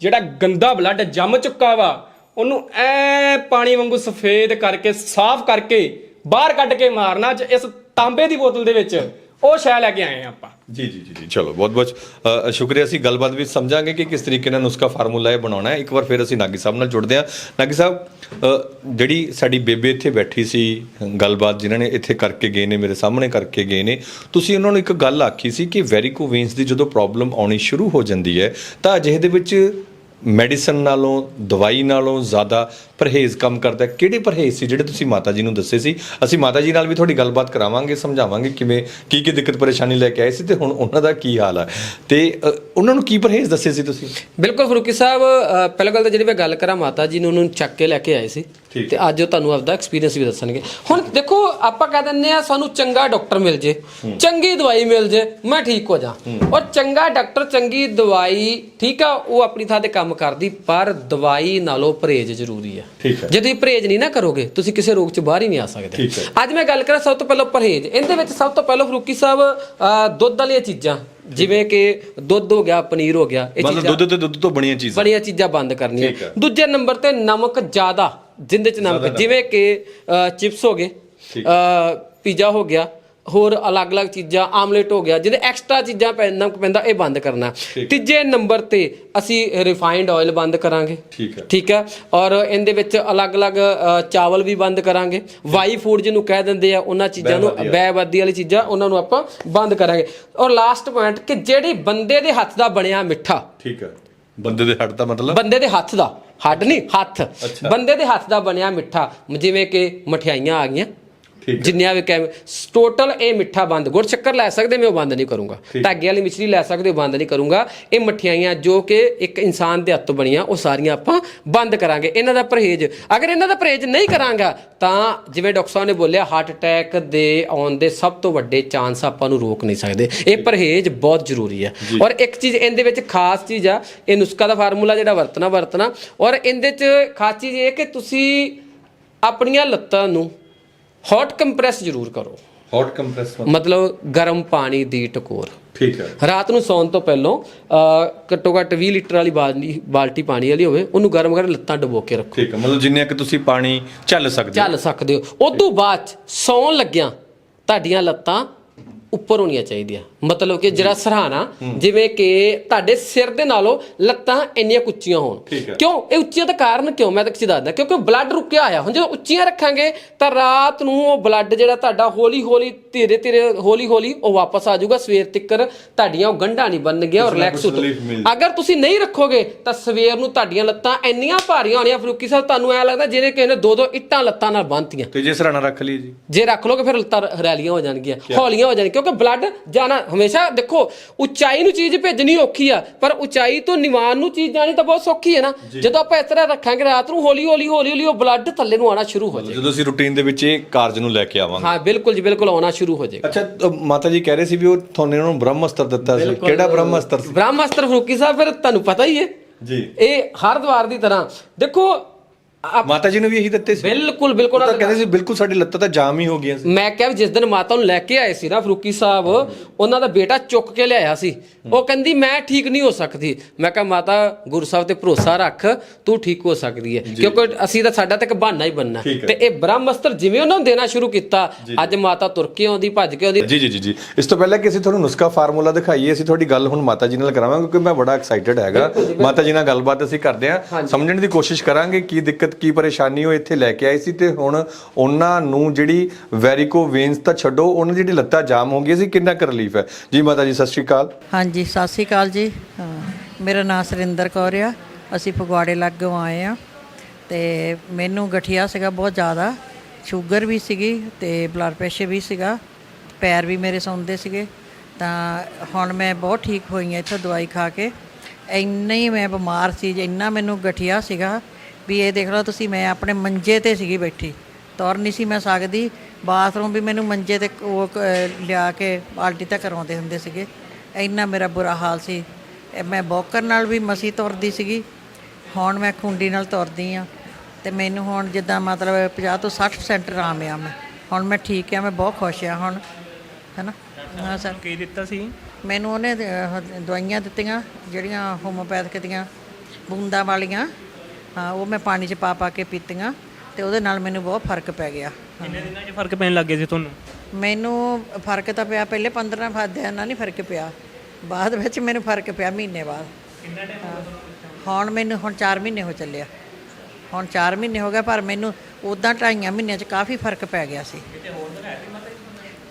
ਜਿਹੜਾ ਗੰਦਾ ਬਲੱਡ ਜੰਮ ਚੁੱਕਾ ਵਾ, ਉਹਨੂੰ ਐ ਪਾਣੀ ਵਾਂਗੂ ਸਫੇਦ ਕਰਕੇ, ਸਾਫ਼ ਕਰਕੇ ਬਾਹਰ ਕੱਢ ਕੇ ਮਾਰਨਾ ਜ- ਇਸ ਤਾਂਬੇ ਦੀ ਬੋਤਲ ਦੇ ਵਿੱਚ। ਉਹ ਸ਼ੈ ਲੈ ਕੇ ਆਏ ਆ ਆਪਾਂ। ਜੀ ਜੀ ਜੀ ਜੀ, ਚਲੋ, ਬਹੁਤ ਬਹੁਤ ਸ਼ੁਕਰੀਆ। ਅਸੀਂ ਗੱਲਬਾਤ ਵਿੱਚ ਸਮਝਾਂਗੇ ਕਿ ਕਿਸ ਤਰੀਕੇ ਨਾਲ ਨੁਸਖਾ ਫਾਰਮੂਲਾ ਇਹ ਬਣਾਉਣਾ ਹੈ। ਇੱਕ ਵਾਰ ਫਿਰ ਅਸੀਂ ਨਾਗੀ ਸਾਹਿਬ ਨਾਲ ਜੁੜਦੇ ਹਾਂ। ਨਾਗੀ ਸਾਹਿਬ ਜਿਹੜੀ ਸਾਡੀ ਬੇਬੇ ਇੱਥੇ ਬੈਠੀ ਸੀ, ਗੱਲਬਾਤ ਜਿਨ੍ਹਾਂ ਨੇ ਇੱਥੇ ਕਰਕੇ ਗਏ ਨੇ, ਮੇਰੇ ਸਾਹਮਣੇ ਕਰਕੇ ਗਏ ਨੇ, ਤੁਸੀਂ ਉਹਨਾਂ ਨੂੰ ਇੱਕ ਗੱਲ ਆਖੀ ਸੀ ਕਿ ਵੈਰੀਕੋਵੇਨਸ ਦੀ ਜਦੋਂ ਪ੍ਰੋਬਲਮ ਆਉਣੀ ਸ਼ੁਰੂ ਹੋ ਜਾਂਦੀ ਹੈ, ਤਾਂ ਅਜਿਹੇ ਦੇ ਵਿੱਚ ਮੈਡੀਸਨ ਨਾਲੋਂ ਦਵਾਈ ਨਾਲੋਂ ਜ਼ਿਆਦਾ ਪਰਹੇਜ਼ ਕੰਮ ਕਰਦਾ ਹੈ? ਕਿਹੜੇ ਪਰਹੇਜ਼ ਸੀ ਜਿਹੜੇ ਤੁਸੀਂ ਮਾਤਾ ਜੀ ਨੂੰ ਦੱਸੇ ਸੀ? ਅਸੀਂ ਮਾਤਾ ਜੀ ਨਾਲ ਵੀ ਤੁਹਾਡੀ ਗੱਲਬਾਤ ਕਰਾਵਾਂਗੇ ਸਮਝਾਵਾਂਗੇ ਕਿਵੇਂ ਕੀ ਕੀ ਦਿੱਕਤ ਪਰੇਸ਼ਾਨੀ ਲੈ ਕੇ ਆਏ ਸੀ ਤੇ ਹੁਣ ਉਹਨਾਂ ਦਾ ਕੀ ਹਾਲ ਹੈ ਤੇ ਅ, ਉਹਨਾਂ ਨੂੰ ਕੀ ਪਰਹੇਜ਼ ਦੱਸੇ ਸੀ ਤੁਸੀਂ? ਬਿਲਕੁਲ ਫਰੂਕੀ ਸਾਹਿਬ ਅ, ਪਹਿਲਾਂ ਗੱਲ ਤਾਂ ਜਿਹੜੀ ਮੈਂ ਗੱਲ ਕਰਾਂ ਮਾਤਾ ਜੀ ਨੂੰ ਉਹਨੂੰ ਚੱਕ ਕੇ ਲੈ ਕੇ ਆਏ ਸੀ। ਠੀਕ। ਤੇ ਅੱਜ ਉਹ ਤੁਹਾਨੂੰ ਆਪਦਾ ਐਕਸਪੀਰੀਅੰਸ ਵੀ ਦੱਸਣਗੇ। ਹੁਣ ਦੇਖੋ ਆਪਾਂ ਕਹਿ ਦਿੰਦੇ ਆ ਸਾਨੂੰ ਚੰਗਾ ਡਾਕਟਰ ਮਿਲ ਜੇ ਚੰਗੀ ਦਵਾਈ ਮਿਲ ਜੇ ਮੈਂ ਠੀਕ ਹੋ ਜਾ। ਔਰ ਚੰਗਾ ਡਾਕਟਰ ਚੰਗੀ ਦਵਾਈ ਠੀਕ ਆ ਉਹ ਆਪਣੀ ਥਾਂ ਤੇ ਕੰਮ ਕਰਦੀ ਪਰ ਦਵਾਈ ਨਾਲੋਂ ਪਰਹੇਜ਼ ਜ਼ਰੂਰੀ ਆ। ਠੀਕ ਹੈ। ਜੇ ਤੁਸੀਂ ਪਰਹੇਜ਼ ਨਹੀਂ ਨਾ ਕਰੋਗੇ ਤੁਸੀਂ ਕਿਸੇ ਰੋਗ 'ਚ ਬਾਹਰ ਹੀ ਨਹੀਂ ਆ ਸਕਦੇ। ਅੱਜ ਮੈਂ ਗੱਲ ਕਰਾਂ ਸਭ ਤੋਂ ਪਹਿਲਾਂ ਪਰਹੇਜ਼ ਇਹਦੇ ਵਿੱਚ ਸਭ ਤੋਂ ਪਹਿਲਾਂ ਫਰੂਕੀ ਸਾਹਿਬ ਦੁੱਧ ਵਾਲੀਆਂ ਚੀਜ਼ਾਂ ਜਿਵੇਂ ਕਿ ਦੁੱਧ ਹੋ ਗਿਆ ਪਨੀਰ ਹੋ ਗਿਆ ਇਹ ਚੀਜ਼ਾਂ ਦੁੱਧ ਤੇ ਦੁੱਧ ਤੋਂ ਬਣੀਆਂ ਚੀਜ਼ਾਂ ਬੜੀਆਂ ਚੀਜ਼ਾਂ ਬੰਦ ਕਰਨੀਆਂ। ਦੂਜੇ ਨੰਬਰ ਤੇ ਨਮਕ ਜ਼ਿਆਦਾ ਜਿੰਦੇ ਚ ਨਮਕ ਜਿਵੇਂ ਕਿ ਚਿਪਸ ਹੋ ਗਏ ਪੀਜ਼ਾ ਹੋ ਗਿਆ ਹੋਰ ਅਲੱਗ-ਅਲੱਗ ਚੀਜ਼ਾਂ ਆਮਲੇਟ ਹੋ ਗਿਆ ਜਿਹਦੇ ਐਕਸਟਰਾ ਚੀਜ਼ਾਂ ਪੈ ਨਮਕ ਪੈਂਦਾ ਇਹ ਬੰਦ ਕਰਨਾ। ਤੀਜੇ ਨੰਬਰ ਤੇ ਅਸੀਂ ਰਿਫਾਈਨਡ ਆਇਲ ਬੰਦ ਕਰਾਂਗੇ। ਠੀਕ ਹੈ। ਠੀਕ ਹੈ? ਔਰ ਇਹਦੇ ਵਿੱਚ ਅਲੱਗ-ਅਲੱਗ ਚਾਵਲ ਵੀ ਬੰਦ ਕਰਾਂਗੇ। ਵਾਈ ਫੂਡ ਜਿਹਨੂੰ ਕਹਿ ਦਿੰਦੇ ਆ ਉਹਨਾਂ ਚੀਜ਼ਾਂ ਨੂੰ ਬੈਬਾਦੀ ਵਾਲੀ ਚੀਜ਼ਾਂ ਉਹਨਾਂ ਨੂੰ ਆਪਾਂ ਬੰਦ ਕਰਾਂਗੇ। ਔਰ ਲਾਸਟ ਪੁਆਇੰਟ ਕਿ ਜਿਹੜੀ ਬੰਦੇ ਦੇ ਹੱਥ ਦਾ ਬਣਿਆ ਮਿੱਠਾ। ਠੀਕ ਹੈ। ਬੰਦੇ ਦੇ ਹੱਟ ਦਾ ਮਤਲਬ? ਬੰਦੇ ਦੇ ਹੱਥ ਦਾ। ਹੱਡ ਨਹੀਂ ਹੱਥ। ਬੰਦੇ ਦੇ ਹੱਥ ਦਾ ਬਣਿਆ ਮਿੱਠਾ। ਜਿਵੇਂ ਕਿ ਮਠਿਆਈਆਂ ਆ ਗਈਆਂ। ਜਿੰਨਿਆਂ ਵੀ ਕਹਿ ਟੋਟਲ ਇਹ ਮਿੱਠਾ ਬੰਦ ਗੁੜ ਸ਼ੱਕਰ ਲੈ ਸਕਦੇ ਮੈਂ ਉਹ ਬੰਦ ਨਹੀਂ ਕਰੂੰਗਾ। ਧਾਗੇ ਵਾਲੀ ਮਿਸ਼ਰੀ ਲੈ ਸਕਦੇ ਹੋ ਬੰਦ ਨਹੀਂ ਕਰੂੰਗਾ। ਇਹ ਮਠਿਆਈਆਂ ਜੋ ਕਿ ਇੱਕ ਇਨਸਾਨ ਦੇ ਹੱਥ ਬਣੀਆਂ ਉਹ ਸਾਰੀਆਂ ਆਪਾਂ ਬੰਦ ਕਰਾਂਗੇ। ਇਹਨਾਂ ਦਾ ਪਰਹੇਜ਼ ਅਗਰ ਇਹਨਾਂ ਦਾ ਪਰਹੇਜ਼ ਨਹੀਂ ਕਰਾਂਗਾ ਤਾਂ ਜਿਵੇਂ ਡਾਕਟਰ ਸਾਹਿਬ ਨੇ ਬੋਲਿਆ ਹਾਰਟ ਅਟੈਕ ਦੇ ਆਉਣ ਦੇ ਸਭ ਤੋਂ ਵੱਡੇ ਚਾਂਸ ਆਪਾਂ ਨੂੰ ਰੋਕ ਨਹੀਂ ਸਕਦੇ। ਇਹ ਪਰਹੇਜ਼ ਬਹੁਤ ਜ਼ਰੂਰੀ ਹੈ। ਔਰ ਇੱਕ ਚੀਜ਼ ਇਹਦੇ ਵਿੱਚ ਖਾਸ ਚੀਜ਼ ਆ ਇਹ ਨੁਸਖਾ ਦਾ ਫਾਰਮੂਲਾ ਜਿਹੜਾ ਵਰਤਣਾ ਵਰਤਣਾ। ਔਰ ਇਹਦੇ 'ਚ ਖਾਸ ਚੀਜ਼ ਇਹ ਕਿ ਤੁਸੀਂ ਆਪਣੀਆਂ ਲੱਤਾਂ ਨੂੰ ਹੌਟ ਕੰਪਰੈਸ ਜ਼ਰੂਰ ਕਰੋ। ਹੌਟ ਕੰਪਰੈਸ ਮਤਲਬ? ਗਰਮ ਪਾਣੀ ਦੀ ਟਕੋਰ। ਠੀਕ ਹੈ। ਰਾਤ ਨੂੰ ਸੌਣ ਤੋਂ ਪਹਿਲਾਂ ਘੱਟੋ ਘੱਟ 20 ਲੀਟਰ ਵਾਲੀ ਬਾਲਟੀ ਬਾਲਟੀ ਪਾਣੀ ਵਾਲੀ ਹੋਵੇ ਉਹਨੂੰ ਗਰਮ ਕਰਕੇ ਲੱਤਾਂ ਡੁਬੋ ਕੇ ਰੱਖੋ। ਠੀਕ ਹੈ ਮਤਲਬ ਜਿੰਨੇ ਕਿ ਤੁਸੀਂ ਪਾਣੀ ਝੱਲ ਸਕਦੇ ਹੋ। ਚੱਲ ਸਕਦੇ ਹੋ। ਉਦੋਂ ਬਾਅਦ 'ਚ ਸੌਣ ਲੱਗਿਆ ਤੁਹਾਡੀਆਂ ਲੱਤਾਂ ਉੱਪਰ ਹੋਣੀਆਂ ਚਾਹੀਦੀਆਂ। ਮਤਲਬ ਕਿ ਜਿਹੜਾ ਸਰਾਣਾ ਜਿਵੇਂ ਕਿ ਤੁਹਾਡੇ ਸਿਰ ਦੇ ਨਾਲੋਂ ਲੱਤਾਂ ਇੰਨੀਆਂ ਉੱਚੀਆਂ ਹੋਣ। ਕਿਉਂ? ਇਹ ਉੱਚੀਆਂ ਦਾ ਕਾਰਨ ਕਿਉਂ? ਮੈਂ ਤਾਂ ਕਿਸੇ ਦੱਸਦਾ ਕਿਉਂਕਿ ਬਲੱਡ ਰੁਕਿਆ ਹੋਇਆ। ਹੁਣ ਜਦੋਂ ਉੱਚੀਆਂ ਰੱਖਾਂਗੇ ਤਾਂ ਰਾਤ ਨੂੰ ਉਹ ਬਲੱਡ ਜਿਹੜਾ ਤੁਹਾਡਾ ਹੌਲੀ ਹੌਲੀ ਧੀਰੇ ਧੀਰੇ ਹੌਲੀ ਹੌਲੀ ਉਹ ਵਾਪਸ ਆ ਜਾਊਗਾ। ਸਵੇਰ ਤੱਕਰ ਤੁਹਾਡੀਆਂ ਉਹ ਗੰਢਾਂ ਨਹੀਂ ਬਣਨਗੀਆਂ ਔਰ ਕੁਛ ਨਾ ਰਿਲੈਕਸ ਹੋ ਅਗਰ ਤੁਸੀਂ ਨਹੀਂ ਰੱਖੋਗੇ ਤਾਂ ਸਵੇਰ ਨੂੰ ਤੁਹਾਡੀਆਂ ਲੱਤਾਂ ਇੰਨੀਆਂ ਭਾਰੀਆਂ ਹੋਣੀਆਂ। ਫਰੂਕੀ ਸਾਹਿਬ ਤੁਹਾਨੂੰ ਐ ਲੱਗਦਾ ਜਿਵੇਂ ਕਿਸੇ ਨੇ ਦੋ ਦੋ ਇੱਟਾਂ ਲੱਤਾਂ ਨਾਲ ਬੰਨ੍ਹਤੀਆਂ ਤੇ ਜੇ ਸਰਾਣਾ ਰੱਖ ਲਈ ਜੀ। ਜੇ ਰੱਖ ਲੋਗੇ ਫਿਰ ਲੱਤਾਂ ਰੈਲੀਆਂ ਹੋ ਜਾਣਗੀਆਂ ਹੌਲੀਆਂ ਹੋ ਜਾਣਗੀਆਂ। ਕਿਉਂਕਿ ਬਲੱਡ ਜਾਣਾ ਹਮੇਸ਼ਾ ਦੇਖੋ ਉਚਾਈ ਨੂੰ ਚੀਜ਼ ਭੇਜਣੀ ਔਖੀ ਆ ਪਰ ਉਚਾਈ ਤੋਂ ਨਿਵਾਨ ਨੂੰ ਚੀਜ਼ ਜਾਣੀ ਤਾਂ ਬਹੁਤ ਸੌਖੀ ਹੈ ਨਾ। ਜਦੋਂ ਆਪਾਂ ਇਸ ਤਰ੍ਹਾਂ ਰੱਖਾਂਗੇ ਰਾਤ ਨੂੰ ਹੌਲੀ ਹੌਲੀ ਹੌਲੀ ਹੌਲੀ ਉਹ ਬਲੱਡ ਥੱਲੇ ਨੂੰ ਆਉਣਾ ਸ਼ੁਰੂ ਹੋ ਜਾਏਗਾ। ਜਦੋਂ ਅਸੀਂ ਰੂਟੀਨ ਦੇ ਵਿੱਚ ਇਹ ਕਾਰਜ ਨੂੰ ਲੈ ਕੇ ਆਵਾਂਗੇ। ਹਾਂ ਬਿਲਕੁਲ ਜੀ ਬਿਲਕੁਲ ਆਉਣਾ ਸ਼ੁਰੂ ਹੋ ਜਾਏਗਾ। ਅੱਛਾ ਅ, ਮਾਤਾ ਜੀ ਕਹਿ ਰਹੇ ਸੀ ਵੀ ਉਹ ਤੁਹਾਨੂੰ ਉਹਨਾਂ ਨੂੰ ਬ੍ਰਹਮ ਅਸਤਰ ਦਿੱਤਾ ਸੀ। ਕਿਹੜਾ ਬ੍ਰਹਮ ਅਸਤਰ ਸੀ? ਬ੍ਰਹਮਾਸਤਰ ਫਰੂਕੀ ਸਾਹਿਬ ਫਿਰ ਤੁਹਾਨੂੰ ਪਤਾ ਹੀ ਹੈ। ਜੀ। ਇਹ ਹਰਦੁਆਰ ਦੀ ਤਰ੍ਹਾਂ। ਦੇਖੋ ਮਾਤਾ ਜੀ ਨੂੰ ਵੀ ਇਹੀ ਦਿੱਤੇ ਸੀ। ਬਿਲਕੁਲ ਬਿਲਕੁਲ ਉਹ ਤਾਂ ਕਹਿੰਦੇ ਸੀ ਬਿਲਕੁਲ ਸਾਡੀ ਲੱਤਾਂ ਤਾਂ ਜਾਮ ਹੀ ਹੋ ਗਈਆਂ ਸੀ। ਮੈਂ ਕਿਹਾ ਵੀ ਜਿਸ ਦਿਨ ਮਾਤਾ ਨੂੰ ਲੈ ਕੇ ਆਏ ਸੀ ਨਾ ਫਰੂਕੀ ਸਾਹਿਬ ਉਹਨਾਂ ਦਾ ਬੇਟਾ ਚੁੱਕ ਕੇ ਲਿਆਇਆ ਸੀ। ਉਹ ਕਹਿੰਦੀ ਮੈਂ ਠੀਕ ਨਹੀਂ ਹੋ ਸਕਦੀ। ਮੈਂ ਕਿਹਾ ਮਾਤਾ ਗੁਰੂ ਸਾਹਿਬ ਤੇ ਭਰੋਸਾ ਰੱਖ ਤੂੰ ਠੀਕ ਹੋ ਸਕਦੀ ਹੈ। ਕਿਉਂਕਿ ਅਸੀਂ ਤਾਂ ਸਾਡਾ ਤਾਂ ਇੱਕ ਬਹਾਨਾ ਹੀ ਬੰਨਾ ਠੀਕ ਹੈ। ਤੇ ਇਹ ਬ੍ਰਹਮਸਤਰ ਜਿਵੇਂ ਉਹਨਾਂ ਨੂੰ ਦੇਣਾ ਸ਼ੁਰੂ ਕੀਤਾ ਅੱਜ ਮਾਤਾ ਤੁਰ ਕੇ ਆਉਂਦੀ ਭੱਜ ਕੇ ਆਉਂਦੀ। ਜੀ ਜੀ ਜੀ ਜੀ। ਇਸ ਤੋਂ ਪਹਿਲਾਂ ਕਿ ਅਸੀਂ ਤੁਹਾਨੂੰ ਨੁਸਖਾ ਫਾਰਮੂਲਾ ਦਿਖਾਈਏ ਅਸੀਂ ਤੁਹਾਡੀ ਗੱਲ ਹੁਣ ਮਾਤਾ ਜੀ ਨਾਲ ਕਰਾਵਾਂਗੇ ਕਿਉਂਕਿ ਮੈਂ ਬੜਾ ਐਕਸਾਈਟਡ ਹੈਗਾ। ਮਾਤਾ ਜੀ ਨਾਲ ਗੱਲਬਾਤ ਅਸੀਂ ਕਰਦੇ ਹਾਂ। ਸਮਝਣ ਦੀ ਕੋਸ਼ਿਸ਼ ਕਰਾਂਗੇ ਕੀ ਦਿੱਕਤ ਕੀ ਪਰੇਸ਼ਾਨੀ ਉਹ ਇੱਥੇ ਲੈ ਕੇ ਆਏ ਸੀ ਤੇ ਹੁਣ ਉਹਨਾਂ ਨੂੰ ਜਿਹੜੀ ਵੈਰੀਕੋ ਵੇਨਸ ਤਾਂ ਛੱਡੋ, ਉਹਨਾਂ ਦੀ ਜਿਹੜੀ ਲੱਤਾਂ ਜਾਮ ਹੋ ਗਈਆਂ ਸੀ, ਕਿੰਨਾ ਕੁ ਰਿਲੀਫ ਹੈ? ਜੀ ਮਾਤਾ ਜੀ, ਸਤਿ ਸ਼੍ਰੀ ਅਕਾਲ। ਹਾਂਜੀ, ਸਤਿ ਸ੍ਰੀ ਅਕਾਲ ਜੀ। ਮੇਰਾ ਨਾਮ ਸੁਰਿੰਦਰ ਕੌਰ ਆ। ਅਸੀਂ ਫਗਵਾੜੇ ਲੱਗੋਂ ਆਏ ਆ ਤੇ ਮੈਨੂੰ ਗਠੀਆ ਸੀਗਾ ਬਹੁਤ ਜ਼ਿਆਦਾ, ਸ਼ੂਗਰ ਵੀ ਸੀਗੀ ਤੇ ਬਲੱਡ ਪ੍ਰੈਸ਼ਰ ਵੀ ਸੀਗਾ, ਪੈਰ ਵੀ ਮੇਰੇ ਸੌਂਦੇ ਸੀਗੇ। ਤਾਂ ਹੁਣ ਮੈਂ ਬਹੁਤ ਠੀਕ ਹੋਈ ਹਾਂ ਇੱਥੋਂ ਦਵਾਈ ਖਾ ਕੇ। ਇੰਨਾ ਹੀ ਮੈਂ ਬਿਮਾਰ ਸੀ, ਇੰਨਾ ਮੈਨੂੰ ਗਠੀਆ ਸੀਗਾ ਵੀ ਇਹ ਦੇਖ ਲਓ ਤੁਸੀਂ ਮੈਂ ਆਪਣੇ ਮੰਜੇ ਤੇ ਸੀਗੀ ਬੈਠੀ। ਤੁਰ ਨਹੀਂ ਸੀ ਮੈਂ ਸਕਦੀ। ਬਾਥਰੂਮ ਵੀ ਮੈਨੂੰ ਮੰਜੇ ਤੇ ਉਹ ਲਿਆ ਕੇ ਬਾਲਟੀ ਤੱਕ ਕਰਾਉਂਦੇ ਹੁੰਦੇ ਸੀਗੇ। ਇੰਨਾ ਮੇਰਾ ਬੁਰਾ ਹਾਲ ਸੀ। ਮੈਂ ਬੋਕਰ ਨਾਲ ਵੀ ਮਸੀ ਤੁਰਦੀ ਸੀਗੀ। ਹੁਣ ਮੈਂ ਖੁੰਡੀ ਨਾਲ ਤੁਰਦੀ ਆ ਤੇ ਮੈਨੂੰ ਹੁਣ ਜਿੱਦਾਂ ਮਤਲਬ 50 ਤੋਂ 60% ਆਰਾਮ ਆ ਮੈਂ। ਹੁਣ ਮੈਂ ਠੀਕ ਆ ਮੈਂ ਬਹੁਤ ਖੁਸ਼ ਆ ਹੁਣ। ਹੈਨਾ? ਹਾਂ ਸਰ। ਕੀ ਦਿੱਤਾ ਸੀ? ਮੈਨੂੰ ਉਹਨੇ ਦਵਾਈਆਂ ਦਿੱਤੀਆਂ ਜਿਹੜੀਆਂ ਹੋਮੋਪੈਥਿਕ ਦੀਆਂ ਬੂੰਦਾਂ ਵਾਲੀਆਂ। ਹਾਂ ਉਹ ਮੈਂ ਪਾਣੀ 'ਚ ਪਾ ਪਾ ਕੇ ਪੀਤੀਆਂ ਤੇ ਉਹਦੇ ਨਾਲ ਮੈਨੂੰ ਬਹੁਤ ਫ਼ਰਕ ਪੈ ਗਿਆ। ਕਿੰਨੇ ਦਿਨਾਂ 'ਚ ਫ਼ਰਕ ਪੈਣ ਲੱਗ ਗਿਆ ਸੀ ਤੁਹਾਨੂੰ? ਮੈਨੂੰ ਫ਼ਰਕ ਤਾਂ ਪਿਆ ਪਹਿਲੇ 15 ਫਾਦਿਆਂ ਨਾਲ ਨਹੀਂ ਫ਼ਰਕ ਪਿਆ। ਬਾਅਦ ਵਿੱਚ ਮੈਨੂੰ ਫ਼ਰਕ ਪਿਆ ਮਹੀਨੇ ਬਾਅਦ। ਕਿੰਨਾ ਟਾਈਮ ਹੁਣ ਮੈਨੂੰ ਹੁਣ 4 ਮਹੀਨੇ ਹੋ ਚੱਲਿਆ ਹੁਣ 4 ਮਹੀਨੇ ਹੋ ਗਏ ਪਰ ਮੈਨੂੰ ਉਦਾਂ ਢਾਈਆਂ ਮਹੀਨਿਆਂ 'ਚ ਕਾਫੀ ਫ਼ਰਕ ਪੈ ਗਿਆ ਸੀ।